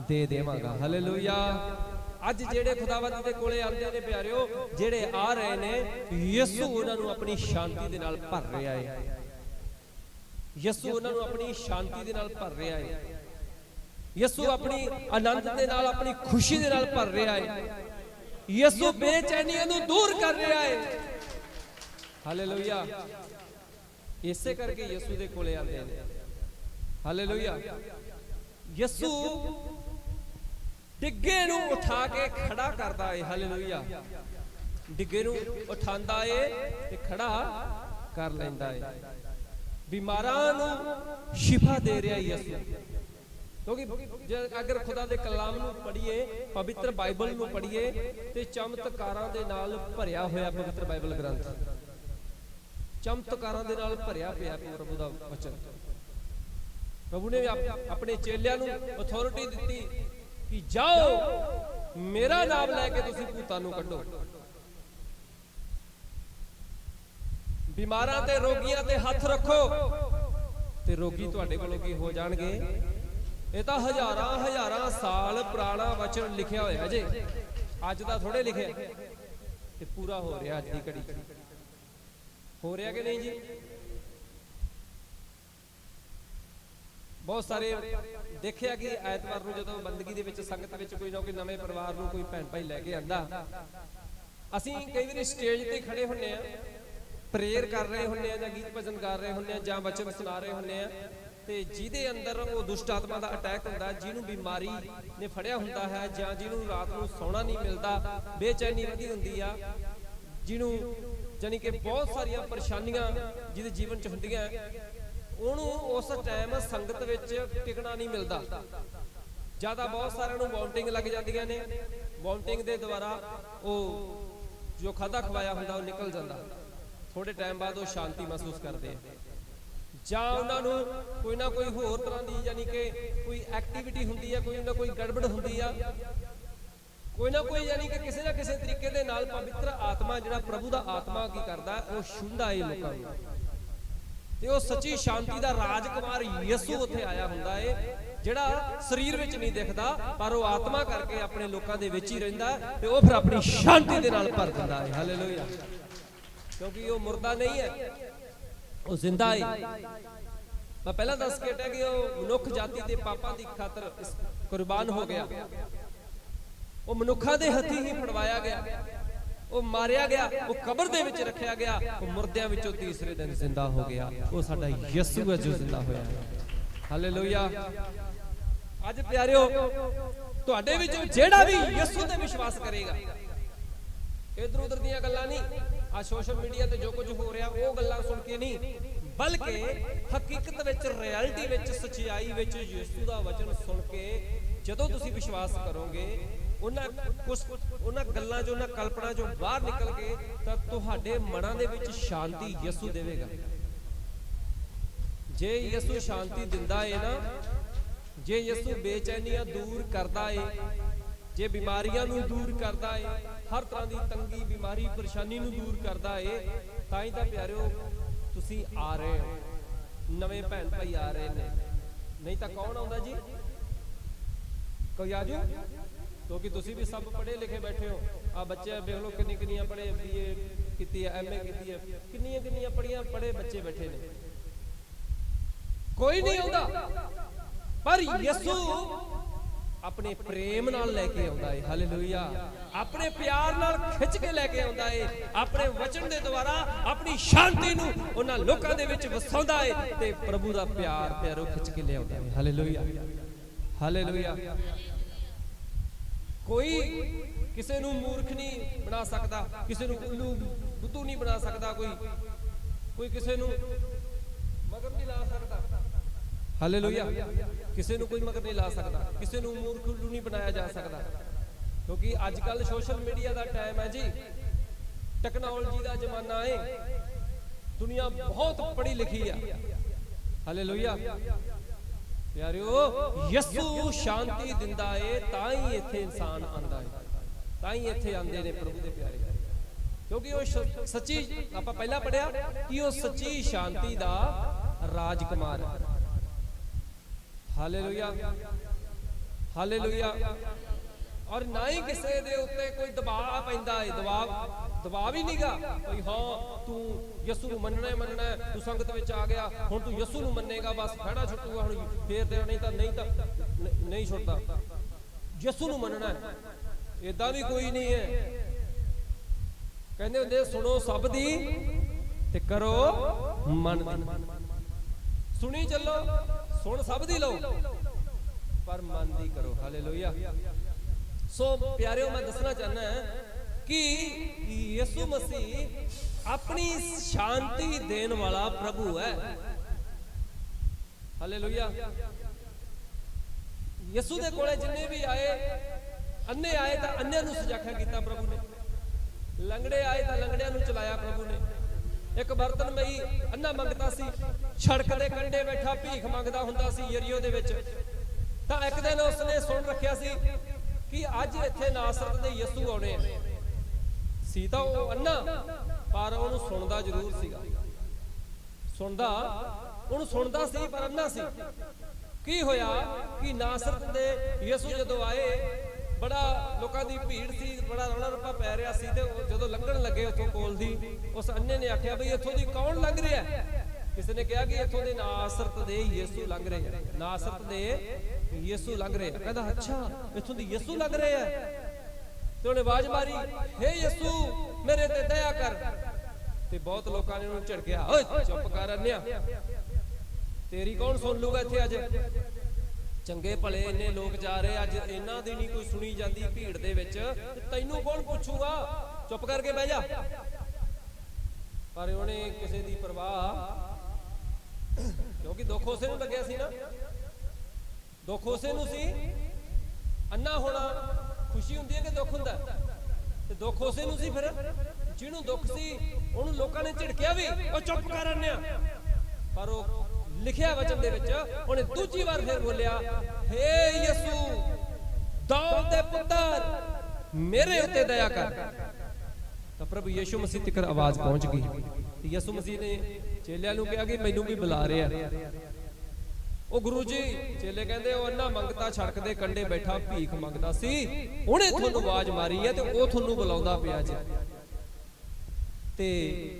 ਦੇ ਦੇਵਾਂਗਾ। ਹਾਲੇਲੂਇਆ ਅੱਜ ਜਿਹੜੇ ਖੁਦਾਵੰਦ ਦੇ ਕੋਲੇ ਆਉਂਦੇ ਨੇ ਪਿਆਰਿਓ, ਜਿਹੜੇ ਆ ਰਹੇ ਨੇ, ਯਿਸੂ ਉਹਨਾਂ ਨੂੰ ਆਪਣੀ ਸ਼ਾਂਤੀ ਦੇ ਨਾਲ ਭਰ ਰਿਹਾ ਹੈ ਯਿਸੂ ਉਹਨਾਂ ਨੂੰ ਆਪਣੀ ਸ਼ਾਂਤੀ ਦੇ ਨਾਲ ਭਰ ਰਿਹਾ ਏ। ਯਿਸੂ ਆਪਣੀ ਆਨੰਦ ਦੇ ਨਾਲ, ਆਪਣੀ ਖੁਸ਼ੀ ਦੇ ਨਾਲ ਭਰ ਰਿਹਾ ਹੈ ਯਿਸੂ ਬੇਚੈਨੀਆਂ ਨੂੰ ਦੂਰ ਕਰ ਰਿਹਾ ਏ। ਹਾਲੇਲੂਇਆ ਇਸੇ ਕਰਕੇ ਯਿਸੂ ਦੇ ਕੋਲੇ ਆਉਂਦੇ ਨੇ ਹਾਲੇਲੂਇਆ ਯਿਸੂ ਡਿੱਗੇ ਨੂੰ ਉਠਾ ਕੇ ਖੜਾ ਕਰਦਾ ਏ। ਹਾਲੇਲੂਇਆ ਡਿੱਗੇ ਨੂੰ ਉਠਾਉਂਦਾ ਏ ਤੇ ਖੜਾ ਕਰ ਲੈਂਦਾ ਏ। ਬਿਮਾਰਾਂ ਨੂੰ ਸ਼ਿਫਾ ਦੇ ਰਿਹਾ ਯਿਸੂ। ਕਿਉਂਕਿ ਜੇ ਅਗਰ ਖੁਦਾ ਦੇ ਕਲਾਮ ਨੂੰ ਪੜ੍ਹੀਏ, ਪਵਿੱਤਰ ਬਾਈਬਲ ਨੂੰ ਪੜ੍ਹੀਏ, ਤੇ ਚਮਤਕਾਰਾਂ ਦੇ ਨਾਲ ਭਰਿਆ ਹੋਇਆ ਪਵਿੱਤਰ ਬਾਈਬਲ ਗ੍ਰੰਥ। ਚਮਤਕਾਰਾਂ ਦੇ ਨਾਲ ਭਰਿਆ ਪਿਆ ਪ੍ਰਭੂ ਦਾ ਵਚਨ। ਪ੍ਰਭੂ ਨੇ ਆਪ- ਆਪਣੇ ਚੇਲਿਆਂ ਨੂੰ ਅਥਾਰਟੀ ਦਿੱਤੀ ਕਿ ਜਾਓ, ਮੇਰਾ ਨਾਮ ਲੈ ਕੇ ਤੁਸੀਂ ਭੂਤਾਂ ਨੂੰ ਕੱਢੋ। ਬਿਮਾਰਾਂ ਤੇ ਰੋਗੀਆਂ ਤੇ ਹੱਥ ਰੱਖੋ ਤੇ ਰੋਗੀ ਤੁਹਾਡੇ ਕੋਲੋਂ ਕੀ ਹੋ ਜਾਣਗੇ? ਇਹ ਤਾਂ ਹਜ਼ਾਰਾਂ ਹਜ਼ਾਰਾਂ ਸਾਲ ਪੁਰਾਣਾ ਵਚਨ ਲਿਖਿਆ ਹੋਇਆ ਜੇ। ਅੱਜ ਦਾ ਥੋੜੇ ਲਿਖਿਆ ਤੇ ਪੂਰਾ ਹੋ ਰਿਹਾ ਅੱਜ ਦੀ ਘੜੀ। ਹੋ ਰਿਹਾ ਕਿ ਨਹੀਂ ਜੀ? ਬਹੁਤ ਸਾਰੇ ਦੇਖਿਆ ਕਿ ਐਤਵਾਰ ਨੂੰ ਜਦੋਂ ਬੰਦਗੀ ਦੇ ਵਿੱਚ, ਸੰਗਤ ਵਿੱਚ ਕੋਈ ਨਾ ਕੋਈ ਨਵੇਂ ਪਰਿਵਾਰ ਨੂੰ ਕੋਈ ਭੈਣ ਭਾਈ ਲੈ ਕੇ ਆਂਦਾ, ਅਸੀਂ ਕਈ ਵਾਰੀ ਸਟੇਜ ਤੇ ਖੜੇ ਹੁੰਨੇ ਆ ਪ੍ਰੇਅਰ ਕਰ ਰਹੇ ਹੁੰਨੇ ਆ ਜਾਂ ਗੀਤ ਭਜਨ ਕਰ ਰਹੇ ਹੁੰਨੇ ਆ ਜਾਂ ਬਚਨ ਸੁਣਾ ਰਹੇ ਹੁੰਨੇ ਆ ਤੇ ਜਿਹਦੇ ਅੰਦਰ ਉਹ ਦੁਸ਼ਟ ਆਤਮਾ ਦਾ ਅਟੈਕ ਹੁੰਦਾ, ਜਿਹਨੂੰ ਬਿਮਾਰੀ ਨੇ ਫੜਿਆ ਹੁੰਦਾ ਹੈ ਜਾਂ ਜਿਹਨੂੰ ਰਾਤ ਨੂੰ ਸੌਣਾ ਨਹੀਂ ਮਿਲਦਾ, ਬੇਚੈਨੀ ਵਧੀ ਹੁੰਦੀ ਆ, ਜਿਹਨੂੰ ਜਾਨੀ ਕਿ ਬਹੁਤ ਸਾਰੀਆਂ ਪਰੇਸ਼ਾਨੀਆਂ ਜਿਹਦੇ ਜੀਵਨ 'ਚ ਹੁੰਦੀਆਂ। ਉਹਨੂੰ ਉਸ ਟਾਈਮ ਸੰਗਤ ਵਿੱਚ ਟਿਕਣਾ ਨਹੀਂ ਮਿਲਦਾ। ਜ਼ਿਆਦਾ ਬਹੁਤ ਸਾਰਿਆਂ ਨੂੰ ਵਾਉਂਟਿੰਗ ਲੱਗ ਜਾਂਦੀਆਂ ਨੇ। ਵਾਉਂਟਿੰਗ ਦੇ ਦੁਆਰਾ ਉਹ ਜੋ ਖਾਦਾ ਖਵਾਇਆ ਹੁੰਦਾ, ਉਹ ਨਿਕਲ ਜਾਂਦਾ। ਥੋੜੇ ਟਾਈਮ ਬਾਅਦ ਉਹ ਸ਼ਾਂਤੀ ਮਹਿਸੂਸ ਕਰਦੇ ਆ। ਜਾਂ ਉਹਨਾਂ ਨੂੰ ਕੋਈ ਨਾ ਕੋਈ ਹੋਰ ਤਰ੍ਹਾਂ ਦੀ ਯਾਨੀ ਕਿ ਕੋਈ ਐਕਟੀਵਿਟੀ ਹੁੰਦੀ ਹੈ ਕੋਈ ਨਾ ਕੋਈ ਗੜਬੜ ਹੁੰਦੀ ਆ। ਕੋਈ ਨਾ ਕੋਈ ਯਾਨੀ ਕਿ ਕਿਸੇ ਨਾ ਕਿਸੇ ਤਰੀਕੇ ਦੇ ਨਾਲ ਪਵਿੱਤਰ ਆਤਮਾ ਜਿਹੜਾ ਪ੍ਰਭੂ ਦਾ ਆਤਮਾ ਕੀ ਕਰਦਾ, ਉਹ ਛੁੰਦਾ ਏ ਲੋਕਾਂ ਨੂੰ। ਤੇ ਉਹ ਸੱਚੀ ਸ਼ਾਂਤੀ ਦਾ ਰਾਜਕੁਮਾਰ ਯਿਸੂ ਉੱਥੇ ਆਇਆ ਹੁੰਦਾ ਏ, ਜਿਹੜਾ ਸਰੀਰ ਵਿੱਚ ਨਹੀਂ ਦਿਖਦਾ, ਪਰ ਉਹ ਆਤਮਾ ਕਰਕੇ ਆਪਣੇ ਲੋਕਾਂ ਦੇ ਵਿੱਚ ਹੀ ਰਹਿੰਦਾ ਤੇ ਉਹ ਫਿਰ ਆਪਣੀ ਸ਼ਾਂਤੀ ਦੇ ਨਾਲ ਭਰ ਦਿੰਦਾ ਹੈ ਹਾਲੇਲੂਇਆ ਕਿਉਂਕਿ ਉਹ ਮੁਰਦਾ ਨਹੀਂ ਹੈ ਉਹ ਜ਼ਿੰਦਾ ਏ। ਮੈਂ ਪਹਿਲਾਂ ਦੱਸ ਕੇ ਹਟਿਆ ਕਿ ਉਹ ਮਨੁੱਖ ਜਾਤੀ ਦੇ ਪਾਪਾਂ ਦੀ ਖਾਤਰ ਕੁਰਬਾਨ ਹੋ ਗਿਆ। ਉਹ ਮਨੁੱਖਾਂ ਦੇ ਹੱਥੀ ਹੀ ਫੜਵਾਇਆ ਗਿਆ। ਉਹ ਮਾਰਿਆ ਗਿਆ, ਉਹ ਕਬਰ ਦੇ ਵਿੱਚ ਰੱਖਿਆ ਗਿਆ, ਉਹ ਮੁਰਦਿਆਂ ਵਿੱਚੋਂ ਤੀਸਰੇ ਦਿਨ ਜ਼ਿੰਦਾ ਹੋ ਗਿਆ। ਉਹ ਸਾਡਾ ਯਿਸੂ ਹੈ ਜੋ ਜ਼ਿੰਦਾ ਹੋਇਆ ਹਾਲੇਲੂਇਆ। ਅੱਜ ਪਿਆਰਿਓ, ਤੁਹਾਡੇ ਵਿੱਚੋਂ ਜਿਹੜਾ ਵੀ ਯਿਸੂ ਤੇ ਵਿਸ਼ਵਾਸ ਕਰੇਗਾ, ਇਧਰ ਉਧਰ ਦੀਆਂ ਗੱਲਾਂ ਨਹੀਂ ਆ ਸੋਸ਼ਲ ਮੀਡੀਆ ਤੇ ਜੋ ਕੁਝ ਹੋ ਰਿਹਾ, ਉਹ ਗੱਲਾਂ ਸੁਣ ਕੇ ਨਹੀਂ, ਬਲਕਿ ਹਕੀਕਤ ਵਿੱਚ, ਰਿਐਲਿਟੀ ਵਿੱਚ, ਸਚਾਈ ਵਿੱਚ ਯਿਸੂ ਦਾ ਵਚਨ ਸੁਣ ਕੇ ਜਦੋਂ ਤੁਸੀਂ ਵਿਸ਼ਵਾਸ ਕਰੋਗੇ ਉਹਨਾਂ ਕੁਝ ਉਹਨਾਂ ਗੱਲਾਂ ਚੋਂ, ਉਹਨਾਂ ਕਲਪਨਾ ਚੋਂ ਬਾਹਰ ਨਿਕਲ ਕੇ ਤਾਂ ਤੁਹਾਡੇ ਮਨਾਂ ਦੇ ਵਿੱਚ ਸ਼ਾਂਤੀ ਯਿਸੂ ਦੇਵੇਗਾ। ਜੇ ਯਿਸੂ ਸ਼ਾਂਤੀ ਦਿੰਦਾ ਏ ਨਾ, ਜੇ ਯਿਸੂ ਬੇਚੈਨੀਆਂ ਦੂਰ ਕਰਦਾ ਏ, ਜੇ ਬਿਮਾਰੀਆਂ ਨੂੰ ਦੂਰ ਕਰਦਾ ਏ, ਹਰ ਤਰ੍ਹਾਂ ਦੀ ਤੰਗੀ, ਬਿਮਾਰੀ, ਪਰੇਸ਼ਾਨੀ ਨੂੰ ਦੂਰ ਕਰਦਾ ਏ, ਤਾਂ ਹੀ ਤਾਂ ਪਿਆਰਿਓ, ਤੁਸੀਂ ਆ ਰਹੇ ਹੋ। ਨਵੇਂ ਭੈਣ ਭਾਈ ਆ ਰਹੇ ਨੇ। ਨਹੀਂ ਤਾਂ ਕੌਣ ਆਉਂਦਾ ਜੀ? ਕੋਈ ਆਜੂ ਕਿਉਂਕਿ ਤੁਸੀਂ ਵੀ ਸਭ ਪੜ੍ਹੇ ਲਿਖੇ ਬੈਠੇ ਹੋ। ਆ ਬੱਚੇ ਵੇਖ ਲਓ ਕਿੰਨੀ ਕਿੰਨੀਆਂ ਪੜ੍ਹੇ ਬੀਏ ਕੀਤੀ ਹੈ ਐਮਏ ਕੀਤੀ ਹੈ ਕਿੰਨੀਆਂ ਕਿੰਨੀਆਂ ਪੜ੍ਹੀਆਂ ਪੜ੍ਹੇ ਬੱਚੇ ਬੈਠੇ ਨੇ। ਕੋਈ ਨਹੀਂ ਆਉਂਦਾ। ਪਰ ਯਿਸੂ ਆਪਣੇ ਪ੍ਰੇਮ ਨਾਲ ਲੈ ਕੇ ਆਉਂਦਾ ਏ। ਹਾਲੇਲੂਇਆ। ਆਪਣੇ ਪਿਆਰ ਨਾਲ ਖਿੱਚ ਕੇ ਲੈ ਕੇ ਆਉਂਦਾ ਏ। ਆਪਣੇ ਵਚਨ ਦੇ ਦੁਆਰਾ ਆਪਣੀ ਸ਼ਾਂਤੀ ਨੂੰ ਉਹਨਾਂ ਲੋਕਾਂ ਦੇ ਵਿੱਚ ਵਸਾਉਂਦਾ ਏ ਤੇ ਪ੍ਰਭੂ ਦਾ ਪਿਆਰ ਪਿਆਰੋ ਖਿੱਚ ਕੇ ਲਿਆਉਂਦਾ ਏ। ਹਾਲੇਲੂਇਆ। ਹਾਲੇਲੂਇਆ। ਕੋਈ ਕਿਸੇ ਨੂੰ ਮੂਰਖ ਨਹੀਂ ਬਣਾ ਸਕਦਾ, ਕਿਸੇ ਨੂੰ ਉੱਲੂ ਬੁੱਧੂ ਨਹੀਂ ਬਣਾ ਸਕਦਾ ਕੋਈ। ਕੋਈ ਕਿਸੇ ਨੂੰ ਮਗਰ ਨਹੀਂ ਲਾ ਸਕਦਾ। ਹਾਲੇਲੂਇਆ ਕਿਸੇ ਨੂੰ ਕੋਈ ਮਗਰ ਨਹੀਂ ਲਾ ਸਕਦਾ। ਕਿਸੇ ਨੂੰ ਮੂਰਖ ਉੱਲੂ ਨਹੀਂ ਬਣਾਇਆ ਜਾ ਸਕਦਾ। ਕਿਉਂਕਿ ਅੱਜ ਕੱਲ ਸੋਸ਼ਲ ਮੀਡੀਆ ਦਾ ਟਾਈਮ ਹੈ ਜੀ। ਟੈਕਨੋਲੋਜੀ ਦਾ ਜ਼ਮਾਨਾ ਹੈ। ਦੁਨੀਆ ਬਹੁਤ ਪੜ੍ਹੀ ਲਿਖੀ ਆ। ਹਾਲੇਲੂਇਆ ਪਿਆਰਿਓ, ਯਿਸੂ ਸ਼ਾਂਤੀ ਦਿੰਦਾ ਏ ਤਾਂ ਹੀ ਇੱਥੇ ਇਨਸਾਨ ਆਂਦਾ ਏ। ਤਾਂ ਹੀ ਇੱਥੇ ਆਂਦੇ ਨੇ ਪ੍ਰਭੂ ਦੇ ਪਿਆਰੇ। ਕਿਉਂਕਿ ਉਹ ਸੱਚੀ, ਆਪਾਂ ਪਹਿਲਾਂ ਪੜਿਆ ਕਿ ਉਹ ਸੱਚੀ ਸ਼ਾਂਤੀ ਦਾ ਰਾਜਕੁਮਾਰ ਹੈ। ਹਾਲੇਲੂਇਆ। ਹਾਲੇਲੂਇਆ। ਔਰ ਨਾ ਹੀ ਕਿਸੇ ਦੇ ਉੱਤੇ ਕੋਈ ਦਬਾਅ ਪੈਂਦਾ ਏ, ਦਬਾਅ ਦਬਾਅ ਵੀ ਨਹੀਂਗਾ ਕੋਈ ਹਾਂ, ਤੂੰ ਯਿਸੂ ਨੂੰ ਮੰਨਣਾ ਮੰਨਣਾ ਤੂੰ ਸੰਗਤ ਵਿੱਚ ਆ ਗਿਆ, ਹੁਣ ਤੂੰ ਯਿਸੂ ਨੂੰ ਮੰਨੇਗਾ, ਬਸ ਖੜਾ ਛੁੱਟੂਗਾ ਹੁਣ, ਫੇਰ ਤੇ ਨਹੀਂ ਤਾਂ ਨਹੀਂ ਤਾਂ, ਨਹੀਂ ਛੁੱਟਦਾ। ਯਿਸੂ ਨੂੰ ਮੰਨਣਾ ਇਦਾਂ ਵੀ ਕੋਈ ਨਹੀਂ ਹੈ ਕਹਿੰਦੇ ਹੁੰਦੇ ਸੁਣੋ ਸਭ ਦੀ ਤੇ ਕਰੋ ਮਨ ਦੀ। ਸੁਣੀ ਚੱਲੋ, ਸੁਣ ਸਭ ਦੀ ਲਓ, ਪਰ ਮਨ ਦੀ ਕਰੋ। ਹਾਲੇਲੂਇਆ। ਸੋ ਪਿਆਰਿਓ, ਮੈਂ ਦੱਸਣਾ ਚਾਹਨਾ ਕਿ ਯਿਸੂ ਮਸੀਹ ਆਪਣੀ ਸ਼ਾਂਤੀ ਦੇਣ ਵਾਲਾ ਪ੍ਰਭੂ ਹੈ। ਹਾਲੇਲੂਇਆ ਯਿਸੂ ਦੇ ਕੋਲੇ ਜਿੰਨੇ ਵੀ ਆਏ, ਅੰਨੇ ਆਏ ਤਾਂ ਅੰਨਿਆਂ ਨੂੰ ਸਜਾਖਾ ਕੀਤਾ ਪ੍ਰਭੂ ਨੇ। ਲੰਗੜੇ ਆਏ ਤਾਂ ਲੰਗੜਿਆਂ ਨੂੰ ਚਲਾਇਆ ਪ੍ਰਭੂ ਨੇ। ਇੱਕ ਬਰਤਨ ਮਈ ਅੰਨਾ ਮੰਗਦਾ ਸੀ ਸੜਕ ਦੇ ਕੰਢੇ ਬੈਠਾ ਭੀਖ ਮੰਗਦਾ ਹੁੰਦਾ ਸੀ ਯਰੀਓ ਦੇ ਵਿੱਚ। ਤਾਂ ਇੱਕ ਦਿਨ ਉਸਨੇ ਸੁਣ ਰੱਖਿਆ ਸੀ ਕਿ ਅੱਜ ਇੱਥੇ ਨਾਸਰਤ ਦੇ ਯਿਸੂ ਆਉਣੇ ਆ। ਸੀ ਤਾਂ ਉਹ ਅੰਨਾ ਪਰ ਉਹਨੂੰ ਸੁਣਦਾ ਜ਼ਰੂਰ ਸੀਗਾ। ਸੁਣਦਾ, ਉਹਨੂੰ ਸੁਣਦਾ ਸੀ, ਪਰ ਅੰਨਾ ਸੀ। ਕੀ ਹੋਇਆ ਕਿ ਨਾਸਰਤ ਦੇ ਯਿਸੂ ਜਦੋਂ ਆਏ, ਬੜਾ ਲੋਕਾਂ ਦੀ ਭੀੜ ਸੀ, ਬੜਾ ਰੌਲਾ ਰੱਪਾ ਪੈ ਰਿਹਾ ਸੀ ਤੇ ਜਦੋਂ ਲੰਘਣ ਲੱਗੇ ਉੱਥੋਂ ਕੋਲ ਦੀ, ਉਸ ਅੰਨੇ ਨੇ ਆਖਿਆ ਬਈ ਇੱਥੋਂ ਦੀ ਕੌਣ ਲੰਘ ਰਿਹਾ ਕਿਸੇ ਨੇ ਕਿਹਾ ਕਿ ਇੱਥੋਂ ਦੇ ਨਾਸਰਤ ਦੇ ਯੀਸੂ ਲੰਘ ਰਹੇ ਆ। ਨਾਸਰਤ ਦੇ ਯੀਸੂ ਲੰਘ ਰਹੇ ਕਹਿੰਦਾ, ਅੱਛਾ, ਇੱਥੋਂ ਦੀ ਯੀਸੂ ਲੱਗ ਰਹੇ ਆ। ਤੇ ਉਹਨੇ ਆਵਾਜ਼ ਮਾਰੀ, ਹੇ ਯੀਸੂ, ਮੇਰੇ ਤੇ ਦਇਆ ਕਰ। ਤੇ ਬਹੁਤ ਲੋਕਾਂ ਨੇ ਉਹਨੂੰ ਝਿੜਕਿਆ। ਓਏ, ਚੁੱਪ ਕਰ ਅੰਨਿਆ ਤੇਰੀ ਕੌਣ ਸੁਣ ਲੂਗਾ ਇੱਥੇ ਅੱਜ? ਚੰਗੇ ਭਲੇ ਇੰਨੇ ਲੋਕ ਜਾ ਰਹੇ, ਅੱਜ ਇਹਨਾਂ ਦੀ ਨਹੀਂ ਕੋਈ ਸੁਣੀ ਜਾਂਦੀ ਭੀੜ ਦੇ ਵਿੱਚ। ਤੈਨੂੰ ਕੌਣ ਪੁੱਛੂਗਾ? ਚੁੱਪ ਕਰਕੇ ਬਹਿ ਜਾ। ਪਰ ਉਹਨੇ ਕਿਸੇ ਦੀ ਪਰਵਾਹ ਕਿਉਂਕਿ ਦੁੱਖ ਉਸੇ ਨੂੰ ਲੱਗਿਆ ਸੀ ਨਾ। ਦੁੱਖ ਉਸੇ ਨੂੰ ਸੀ? ਅੰਨਾ ਹੋਣਾ ਖੁਸ਼ੀ ਹੁੰਦੀ ਹੈ ਕਿ ਦੁੱਖ ਹੁੰਦਾ? ਤੇ ਦੁੱਖ ਉਸੇ ਨੂੰ ਸੀ ਫਿਰ? ਜਿਹਨੂੰ ਦੁੱਖ ਸੀ, ਉਹਨੂੰ ਲੋਕਾਂ ਨੇ ਝਿੜਕਿਆ ਵੀ, ਉਹ ਚੁੱਪ ਕਰ ਅੰਨਿਆ ਪਰ ਉਹ ਲਿਖਿਆ ਵਚਨ ਦੇ ਵਿੱਚ, ਉਹਨੇ ਦੂਜੀ ਵਾਰ ਫਿਰ ਬੋਲਿਆ, ਹੇ ਯਿਸੂ, ਦਾਊਦ ਦੇ ਪੁੱਤਰ, ਮੇਰੇ ਉੱਤੇ ਦਇਆ ਕਰ। ਤਾਂ ਪ੍ਰਭੂ ਯੀਸ਼ੂ ਮਸੀਹ ਤੱਕ ਆਵਾਜ਼ ਪਹੁੰਚ ਗਈ। ਤੇ ਯਿਸੂ ਮਸੀਹ ਨੇ ਚੇਲਿਆਂ ਨੂੰ ਕਿਹਾ ਕਿ ਮੈਨੂੰ ਵੀ ਬੁਲਾ ਰਿਹਾ। ਉਹ ਗੁਰੂ ਜੀ ਚੇਲੇ ਕਹਿੰਦੇ ਉਹ ਅੰਨਾ ਮੰਗਤਾ ਸੜਕ ਦੇ ਕੰਢੇ ਬੈਠਾ ਭੀਖ ਮੰਗਦਾ ਸੀ। ਉਹਨੇ ਤੁਹਾਨੂੰ ਆਵਾਜ਼ ਮਾਰੀ ਹੈ ਤੇ ਉਹ ਤੁਹਾਨੂੰ ਬੁਲਾਉਂਦਾ ਪਿਆ ਜੀ। ਤੇ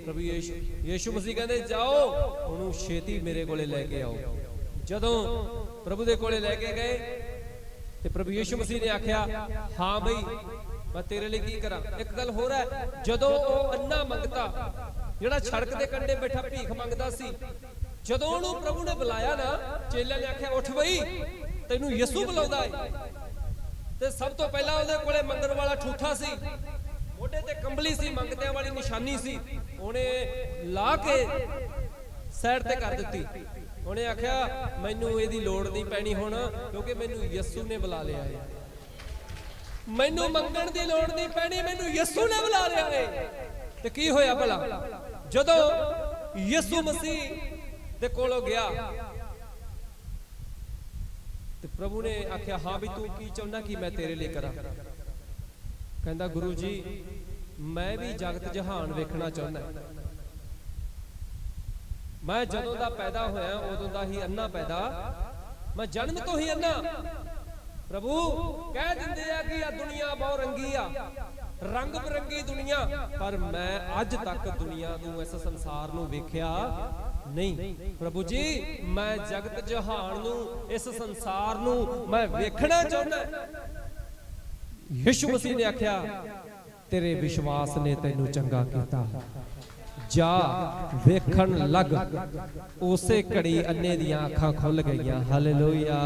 ਪ੍ਰਭੂ ਯੀਸ਼ੂ ਯੀਸ਼ੂ ਮਸੀਹ ਕਹਿੰਦੇ ਜਾਓ ਉਹਨੂੰ ਛੇਤੀ ਮੇਰੇ ਕੋਲੇ ਲੈ ਕੇ ਆਓ। ਜਦੋਂ ਪ੍ਰਭੂ ਦੇ ਕੋਲੇ ਲੈ ਕੇ ਗਏ ਤੇ ਪ੍ਰਭੂ ਯੀਸ਼ੂ ਮਸੀਹ ਨੇ ਆਖਿਆ ਹਾਂ ਬਈ ਮੈਂ ਤੇਰੇ ਲਈ ਕੀ ਕਰਾਂ? ਇੱਕ ਗੱਲ ਹੋਰ ਹੈ ਜਦੋਂ ਉਹ ਅੰਨਾ ਮੰਗਤਾ ਜਿਹੜਾ ਸੜਕ ਦੇ ਕੰਢੇ ਬੈਠਾ ਭੀਖ ਮੰਗਦਾ ਸੀ ਜਦੋਂ ਉਹਨੂੰ ਪ੍ਰਭੂ ਨੇ ਬੁਲਾਇਆ ਨਾ, ਚੇਲਿਆਂ ਨੇ ਆਖਿਆ, ਉੱਠ ਬਈ, ਤੈਨੂੰ ਯਿਸੂ ਬੁਲਾਉਂਦਾ ਏ। ਤੇ ਸਭ ਤੋਂ ਪਹਿਲਾਂ ਉਹਦੇ ਕੋਲੇ ਮੰਗਣ ਵਾਲਾ ਠੂਠਾ ਸੀ। ਮੋਢੇ ਤੇ ਕੰਬਲੀ ਸੀ, ਮੰਗਦਿਆਂ ਵਾਲੀ ਨਿਸ਼ਾਨੀ ਸੀ। ਉਹਨੇ ਲਾ ਕੇ ਸਾਈਡ ਤੇ ਕਰ ਦਿੱਤੀ। ਉਹਨੇ ਆਖਿਆ, ਮੈਨੂੰ ਇਹਦੀ ਲੋੜ ਨਹੀਂ ਪੈਣੀ ਹੁਣ, ਕਿਉਂਕਿ ਮੈਨੂੰ ਯਿਸੂ ਨੇ ਬੁਲਾ ਲਿਆ ਏ। ਮੈਨੂੰ ਮੰਗਣ ਦੀ ਲੋੜ ਨਹੀਂ ਪੈਣੀ, ਮੈਨੂੰ ਯਿਸੂ ਨੇ ਬੁਲਾ ਲਿਆ ਏ। ਤੇ ਕੀ ਹੋਇਆ ਭਲਾ? ਜਦੋਂ ਯਿਸੂ ਮਸੀਹ ਦੇ ਕੋਲੋਂ ਗਿਆ। ਤੇ ਪ੍ਰਭੂ ਨੇ ਆਖਿਆ, ਹਾਂ ਵੀ ਤੂੰ ਕੀ ਚਾਹੁੰਦਾ ਕਿ ਮੈਂ ਤੇਰੇ ਲਈ ਕਰਾਂ? ਕਹਿੰਦਾ, ਗੁਰੂ ਜੀ, ਮੈਂ ਵੀ ਜਗਤ ਜਹਾਨ ਵੇਖਣਾ ਚਾਹੁੰਦਾ ਮੈਂ ਜਦੋਂ ਦਾ ਪੈਦਾ ਹੋਇਆ, ਉਦੋਂ ਦਾ ਹੀ ਅੰਨਾ ਪੈਦਾ। ਮੈਂ ਜਨਮ ਤੋਂ ਹੀ ਅੰਨਾ। ਪ੍ਰਭੂ, ਕਹਿ ਦਿੰਦੇ ਆ ਕਿ ਆ ਦੁਨੀਆ ਬਹੁ ਰੰਗੀ ਆ। ਰੰਗ ਬਰੰਗੀ ਦੁਨੀਆ। ਪਰ ਮੈਂ ਅੱਜ ਤੱਕ ਦੁਨੀਆ ਨੂੰ, ਇਸ ਸੰਸਾਰ ਨੂੰ ਵੇਖਿਆ ਨਹੀਂ। ਪ੍ਰਭੂ ਜੀ, ਮੈਂ ਜਗਤ ਜਹਾਨ ਨੂੰ, ਇਸ ਸੰਸਾਰ ਨੂੰ ਮੈਂ ਵੇਖਣਾ ਚਾਹੁੰਦਾ। ਯਿਸੂ ਮਸੀਹ ਨੇ ਆਖਿਆ, ਤੇਰੇ ਵਿਸ਼ਵਾਸ ਨੇ ਤੈਨੂੰ ਚੰਗਾ ਕੀਤਾ। ਜਾ, ਵੇਖਣ ਲੱਗ। ਉਸੇ ਘੜੀ ਅੰਨੇ ਦੀਆਂ ਅੱਖਾਂ ਖੁੱਲ ਗਈਆਂ। ਹਾਲੇਲੂਇਆ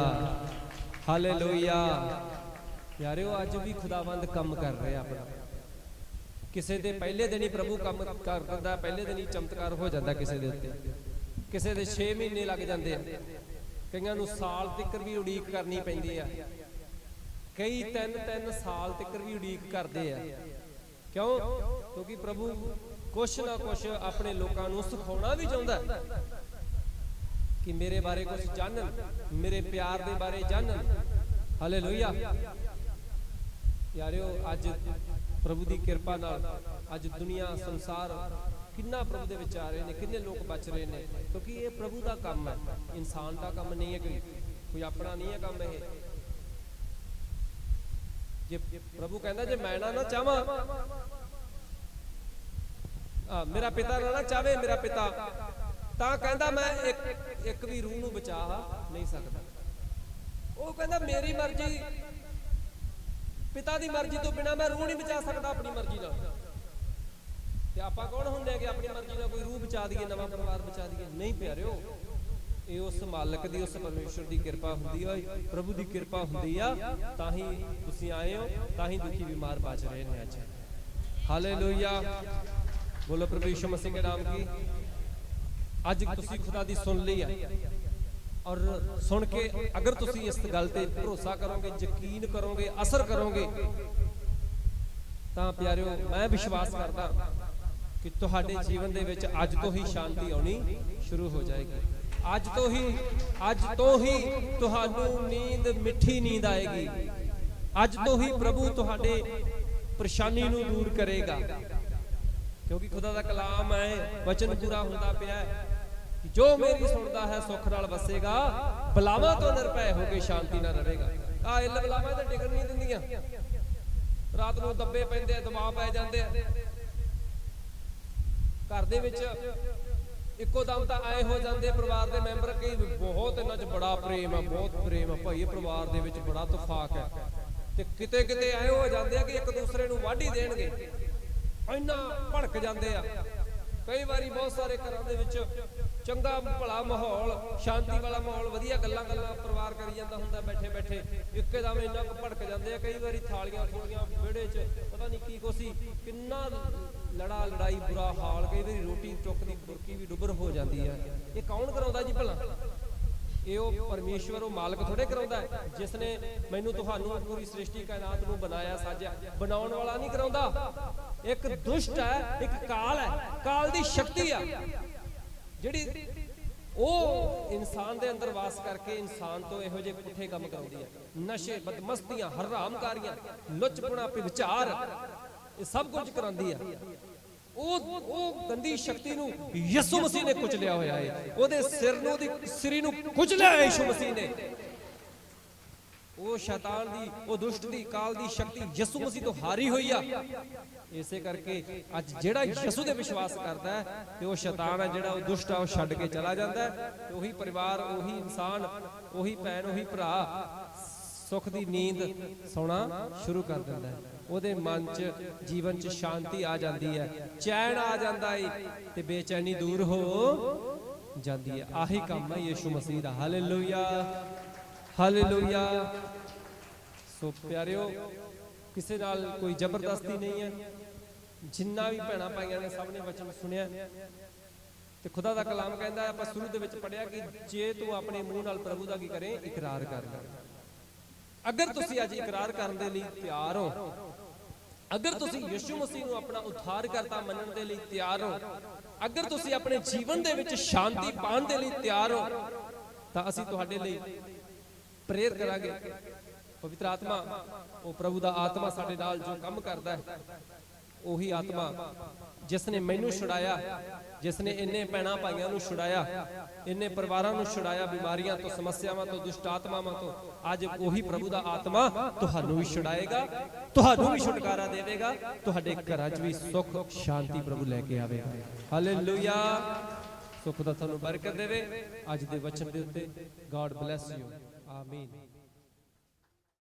ਹਾਲੇਲੂਇਆ ਯਾਰਿਓ ਅੱਜ ਵੀ ਖੁਦਾਵੰਦ ਕੰਮ ਕਰ ਰਿਹਾ ਆਪਣਾ। ਕਿਸੇ ਦੇ ਪਹਿਲੇ ਦਿਨ ਹੀ ਪ੍ਰਭੂ ਕੰਮ ਕਰ ਦਿੰਦਾ, ਪਹਿਲੇ ਦਿਨ ਹੀ ਚਮਤਕਾਰ ਹੋ ਜਾਂਦਾ ਕਿਸੇ ਦੇ ਉੱਤੇ। ਕਿਸੇ ਦੇ 6 ਮਹੀਨੇ ਲੱਗ ਜਾਂਦੇ ਆ। ਕਈਆਂ ਨੂੰ ਸਾਲ ਤੱਕ ਵੀ ਉਡੀਕ ਕਰਨੀ ਪੈਂਦੀ ਆ। ਕਈ ਤਿੰਨ ਤਿੰਨ ਸਾਲ ਤੱਕ ਵੀ ਉਡੀਕ ਕਰਦੇ ਆ। ਕਿਉਂ? ਕਿਉਂਕਿ ਪ੍ਰਭੂ ਕੁਛ ਨਾ ਕੁਛ ਆਪਣੇ ਲੋਕਾਂ ਨੂੰ ਸਿਖਾਉਣਾ ਵੀ ਚਾਹੁੰਦਾ ਕਿ ਮੇਰੇ ਬਾਰੇ ਕੁਝ ਜਾਣਨ, ਮੇਰੇ ਪਿਆਰ ਦੇ ਬਾਰੇ ਜਾਣਨ। ਹਾਲੇਲੂਇਆ ਯਾਰਿਓ, ਅੱਜ ਪ੍ਰਭੂ ਦੀ ਕਿਰਪਾ ਨਾਲ ਅੱਜ ਦੁਨੀਆ, ਸੰਸਾਰ ਕਿੰਨਾ ਪ੍ਰਭੂ ਦੇ ਵਿੱਚ ਆ ਰਹੇ ਨੇ, ਕਿੰਨੇ ਲੋਕ ਬਚ ਰਹੇ ਨੇ, ਕਿਉਂਕਿ ਇਹ ਪ੍ਰਭੂ ਦਾ ਕੰਮ ਹੈ। ਇਨਸਾਨ ਦਾ ਕੰਮ ਨਹੀਂ ਹੈ ਕੋਈ ਕੋਈ ਆਪਣਾ ਨਹੀਂ ਹੈ ਕੰਮ ਇਹ। ਜੇ ਪ੍ਰਭੂ ਕਹਿੰਦਾ, ਜੇ ਮੈਂ ਨਾ ਨਾ ਚਾਹਾਂ, ਆ ਮੇਰਾ ਪਿਤਾ ਨਾ ਨਾ ਚਾਵੇ ਮੇਰਾ ਪਿਤਾ ਤਾਂ ਕਹਿੰਦਾ, ਮੈਂ ਇੱਕ ਇੱਕ ਵੀ ਰੂਹ ਨੂੰ ਬਚਾ ਨਹੀਂ ਸਕਦਾ। ਉਹ ਕਹਿੰਦਾ, ਮੇਰੀ ਮਰਜ਼ੀ ਪਿਤਾ ਦੀ ਮਰਜ਼ੀ ਤੋਂ ਬਿਨਾ ਮੈਂ ਰੂਹ ਨਹੀਂ ਬਚਾ ਸਕਦਾ ਆਪਣੀ ਮਰਜ਼ੀ ਨਾਲ। ਤੇ ਆਪਾਂ ਕੌਣ ਹੁੰਦੇ ਆ ਕਿ ਆਪਣੀ ਮਰਜ਼ੀ ਨਾਲ ਕੋਈ ਰੂਹ ਬਚਾ ਦਈਏ, ਨਵਾਂ ਪਰਿਵਾਰ ਬਚਾ ਦਈਏ? ਨਹੀਂ ਪਿਆਰਿਓ, ਇਹ ਉਸ ਮਾਲਕ ਦੀ, ਉਸ ਪਰਮੇਸ਼ਰ ਦੀ ਕਿਰਪਾ ਹੁੰਦੀ ਆ, ਪ੍ਰਭੂ ਦੀ ਕਿਰਪਾ ਹੁੰਦੀ ਆ, ਤਾਂ ਹੀ ਤੁਸੀਂ ਆਏ ਹੋ, ਤਾਂ ਹੀ ਦੁਖੀ ਬਿਮਾਰ ਬਚ ਰਹੇ ਨੇ ਅੱਜ। ਹਾਲੇਲੂਇਆ। ਬੋਲੋ ਪ੍ਰਭੂ ਯਿਸੂ ਮਸੀਹ ਦੇ ਨਾਮ ਕੀ? ਅੱਜ ਤੁਸੀਂ ਖੁਦਾ ਦੀ ਸੁਣ ਲਈ ਆ। ਔਰ ਸੁਣ ਕੇ ਅਗਰ ਤੁਸੀਂ ਇਸ ਗੱਲ ਤੇ ਭਰੋਸਾ ਕਰੋਗੇ, ਯਕੀਨ ਕਰੋਗੇ, ਅਸਰ ਕਰੋਗੇ, ਤਾਂ ਪਿਆਰਿਓ, ਮੈਂ ਵਿਸ਼ਵਾਸ ਕਰਦਾ ਕਿ ਤੁਹਾਡੇ ਜੀਵਨ ਦੇ ਵਿੱਚ ਅੱਜ ਤੋਂ ਹੀ ਸ਼ਾਂਤੀ ਆਉਣੀ ਸ਼ੁਰੂ ਹੋ ਜਾਏਗੀ। ਅੱਜ ਤੋਂ ਹੀ, ਅੱਜ ਤੋਂ ਹੀ ਤੁਹਾਨੂੰ ਨੀਂਦ, ਮਿੱਠੀ ਨੀਂਦ ਆਏਗੀ। ਅੱਜ ਤੋਂ ਹੀ ਪ੍ਰਭੂ ਤੁਹਾਡੇ ਪਰੇਸ਼ਾਨੀ ਨੂੰ ਦੂਰ ਕਰੇਗਾ। ਕਿਉਂਕਿ ਖੁਦਾ ਦਾ ਕਲਾਮ ਹੈ, ਵਚਨ ਪੂਰਾ ਹੁੰਦਾ ਪਿਆ ਹੈ। ਜੋ ਮੇਰੀ ਸੁਣਦਾ ਹੈ ਸੁੱਖ ਨਾਲ ਵਸੇਗਾ ਬਲਾਵਾਂ ਤੋਂ ਨਿਰਭੈ ਹੋ ਕੇ ਸ਼ਾਂਤੀ ਨਾਲ ਰਹੇਗਾ। ਆ ਇੱਲ ਬਲਾਵਾਂ ਤਾਂ ਟਿਕਣ ਨਹੀਂ ਦਿੰਦੀਆਂ। ਰਾਤ ਨੂੰ ਦੱਬੇ ਪੈਂਦੇ ਆ, ਦਬਾਅ ਪੈ ਜਾਂਦੇ ਆ। ਘਰ ਦੇ ਵਿੱਚ ਇੱਕੋ ਦਮ ਤਾਂ ਆਏ ਹੋ ਜਾਂਦੇ ਪਰਿਵਾਰ ਦੇ ਮੈਂਬਰ ਕਈ ਬਹੁਤ ਇਹਨਾਂ 'ਚ ਬੜਾ ਪ੍ਰੇਮ ਆ, ਬਹੁਤ ਪ੍ਰੇਮ ਆ। ਭਾਈ ਪਰਿਵਾਰ ਦੇ ਵਿੱਚ ਬੜਾ ਤਫਾਕ ਹੈ ਤੇ ਕਿਤੇ ਕਿਤੇ ਆਏ ਹੋ ਜਾਂਦੇ ਆ ਕਿ ਇੱਕ ਦੂਸਰੇ ਨੂੰ ਵਾਢੀ ਦੇਣਗੇ। ਇੰਨਾ ਭੜਕ ਜਾਂਦੇ ਆ। ਕਈ ਵਾਰੀ ਬਹੁਤ ਸਾਰੇ ਘਰਾਂ ਦੇ ਵਿੱਚ ਚੰਗਾ ਭਲਾ ਮਾਹੌਲ, ਸ਼ਾਂਤੀ ਵਾਲਾ ਮਾਹੌਲ, ਵਧੀਆ ਗੱਲਾਂ ਗੱਲਾਂ ਪਰਿਵਾਰ ਕਰੀ ਜਾਂਦਾ ਹੁੰਦਾ, ਬੈਠੇ ਬੈਠੇ। ਇੱਕਦਮ ਇੰਨਾ ਕੁ ਭੜਕ ਜਾਂਦੇ ਆ, ਕਈ ਵਾਰੀ ਥਾਲੀਆਂ ਥੋੜੀਆਂ ਵਿਹੜੇ 'ਚ, ਪਤਾ ਨਹੀਂ ਕੀ ਕੋਸੀ ਕਿੰਨਾ ਲੜਾ ਲੜਾਈ ਬੁਰਾ ਹਾਲ, ਕਈ ਵਾਰੀ ਰੋਟੀ ਟੁੱਕ ਦੀ ਬੁਰਕੀ ਵੀ ਡੁੱਬਰ ਹੋ ਜਾਂਦੀ ਹੈ ਇਹ ਕੌਣ ਕਰਾਉਂਦਾ ਜੀ ਭਲਾ? ਇਹ ਉਹ ਪਰਮੇਸ਼ਵਰ, ਉਹ ਮਾਲਕ ਥੋੜੇ ਕਰਾਉਂਦਾ ਹੈ, ਜਿਸ ਨੇ ਮੈਨੂੰ ਤੁਹਾਨੂੰ ਪੂਰੀ ਸ੍ਰਿਸ਼ਟੀ ਕਾਇਨਾਤ ਨੂੰ ਬਣਾਇਆ, ਸਾਜਿਆ। ਬਣਾਉਣ ਵਾਲਾ ਨਹੀਂ ਕਰਾਉਂਦਾ। ਇੱਕ ਦੁਸ਼ਟ ਹੈ, ਇੱਕ ਕਾਲ ਹੈ, ਕਾਲ ਦੀ ਸ਼ਕਤੀ ਆ। ਜਿਹੜੀ ਉਹ ਇਨਸਾਨ ਦੇ ਅੰਦਰ ਵਾਸ ਕਰਕੇ ਇਨਸਾਨ ਤੋਂ ਇਹੋ ਜਿਹੇ ਪੁੱਠੇ ਕੰਮ ਕਰਾਉਂਦੀ ਹੈ ਨਸ਼ੇ, ਬਦਮਸਤੀਆਂ, ਹਰਾਮਕਾਰੀਆਂ, ਲੁੱਚਪੁਣਾ ਵਿਚਾਰ ਇਹ ਸਭ ਕੁਝ ਕਰਾਉਂਦੀ ਹੈ ਉਹ ਉਹ ਗੰਦੀ ਸ਼ਕਤੀ ਨੂੰ ਯਿਸੂ ਮਸੀਹ ਨੇ ਕੁਚਲਿਆ ਹੋਇਆ ਹੈ ਉਹਦੇ ਸਿਰ ਨੂੰ ਉਹਦੀ ਸਰੀ ਨੂੰ ਕੁਚਲਿਆ ਹੈ ਯਿਸੂ ਮਸੀਹ ਨੇ। ਉਹ ਸ਼ੈਤਾਨ ਦੀ, ਉਹ ਦੁਸ਼ਟ ਦੀ, ਕਾਲ ਦੀ ਸ਼ਕਤੀ ਯਿਸੂ ਮਸੀਹ ਤੋਂ ਹਾਰੀ ਹੋਈ ਆ। ਇਸੇ ਕਰਕੇ ਅੱਜ ਜਿਹੜਾ ਯਿਸੂ ਦੇ ਵਿਸ਼ਵਾਸ ਕਰਦਾ ਹੈ ਤੇ ਉਹ ਸ਼ੈਤਾਨ ਹੈ ਜਿਹੜਾ ਉਹ ਦੁਸ਼ਟ ਆ, ਉਹ ਛੱਡ ਕੇ ਚਲਾ ਜਾਂਦਾ ਹੈ ਤੇ ਉਹੀ ਪਰਿਵਾਰ, ਉਹੀ ਇਨਸਾਨ, ਉਹੀ ਭੈਣ, ਉਹੀ ਭਰਾ ਸੁੱਖ ਦੀ ਨੀਂਦ ਸੌਣਾ ਸ਼ੁਰੂ ਕਰ ਦਿੰਦਾ ਹੈ। ਉਹਦੇ ਮਨ 'ਚ, ਜੀਵਨ 'ਚ ਸ਼ਾਂਤੀ ਆ ਜਾਂਦੀ ਹੈ। ਚੈਨ ਆ ਜਾਂਦਾ ਹੈ ਤੇ ਬੇਚੈਨੀ ਦੂਰ ਹੋ ਜਾਂਦੀ ਹੈ। ਆਹੀ ਕੰਮ ਹੈ ਯੀਸ਼ੂ ਮਸੀਹ ਦਾ। ਹਾਲੇਲੂਇਆ। ਹਾਲੇਲੂਇਆ। ਸੋ ਪਿਆਰਿਓ, ਕਿਸੇ ਨਾਲ ਕੋਈ ਜ਼ਬਰਦਸਤੀ ਨਹੀਂ ਹੈ। ਜਿੰਨਾ ਵੀ ਭੈਣਾ ਪਾਈਆਂ ਨੇ ਸਭ ਨੇ ਵਚਨ ਸੁਣਿਆ। ਤੇ ਖੁਦਾ ਦਾ ਕਲਾਮ ਕਹਿੰਦਾ ਆਪਾਂ ਸ਼ੁਰੂ ਦੇ ਵਿੱਚ ਪੜਿਆ ਕਿ ਜੇ ਤੂੰ ਆਪਣੇ ਮੂੰਹ ਨਾਲ ਪ੍ਰਭੂ ਦਾ ਕੀ ਕਰੇ, ਇਕਰਾਰ ਕਰ। ਅਗਰ ਤੁਸੀਂ ਅੱਜ ਇਕਰਾਰ ਕਰਨ ਦੇ ਲਈ ਤਿਆਰ ਹੋ, ਅਗਰ ਤੁਸੀਂ ਯਿਸੂ ਮਸੀਹ ਨੂੰ ਆਪਣਾ ਉਧਾਰਕਰਤਾ ਮੰਨਣ ਦੇ ਲਈ ਤਿਆਰ ਹੋ, ਅਗਰ ਤੁਸੀਂ ਆਪਣੇ ਜੀਵਨ ਦੇ ਵਿੱਚ ਸ਼ਾਂਤੀ ਪਾਉਣ ਦੇ ਲਈ ਤਿਆਰ ਹੋ, ਤਾਂ ਅਸੀਂ ਤੁਹਾਡੇ ਲਈ ਪ੍ਰੇਅਰ ਕਰਾਂਗੇ। ਪਵਿੱਤਰ ਆਤਮਾ, ਉਹ ਪ੍ਰਭੂ ਦਾ ਆਤਮਾ ਸਾਡੇ ਨਾਲ ਜੋ ਕੰਮ ਕਰਦਾ ਹੈ, ਉਹੀ ਆਤਮਾ ਜਿਸ ਨੇ ਮੈਨੂੰ ਛੁਡਾਇਆ ਜਿਸ ਨੇ ਇੰਨੇ ਪੈਣਾ ਭਾਈਆਂ ਨੂੰ ਛੁਡਾਇਆ, ਇੰਨੇ ਪਰਿਵਾਰਾਂ ਨੂੰ ਛੁਡਾਇਆ ਬਿਮਾਰੀਆਂ ਤੋਂ, ਸਮੱਸਿਆਵਾਂ ਤੋਂ ਦੁਸ਼ਟ ਆਤਮਾਵਾਂ ਤੋਂ, ਅੱਜ ਉਹੀ ਪ੍ਰਭੂ ਦਾ ਆਤਮਾ ਤੁਹਾਨੂੰ ਵੀ ਛੁਡਾਏਗਾ, ਤੁਹਾਨੂੰ ਵੀ ਛੁਟਕਾਰਾ ਦੇਵੇਗਾ, ਤੁਹਾਡੇ ਘਰਾਂ 'ਚ ਵੀ ਸੁੱਖ, ਸ਼ਾਂਤੀ ਪ੍ਰਭੂ ਲੈ ਕੇ ਆਵੇਗਾ। ਹਾਲੇਲੂਇਆ ਸੁੱਖ ਦਾ ਤੁਹਾਨੂੰ ਬਰਕਤ ਦੇਵੇ। ਅੱਜ ਦੇ ਵਚਨ ਦੇ ਉੱਤੇ ਗੋਡ ਬlesਸ ਯੂ ਆਮੀਨ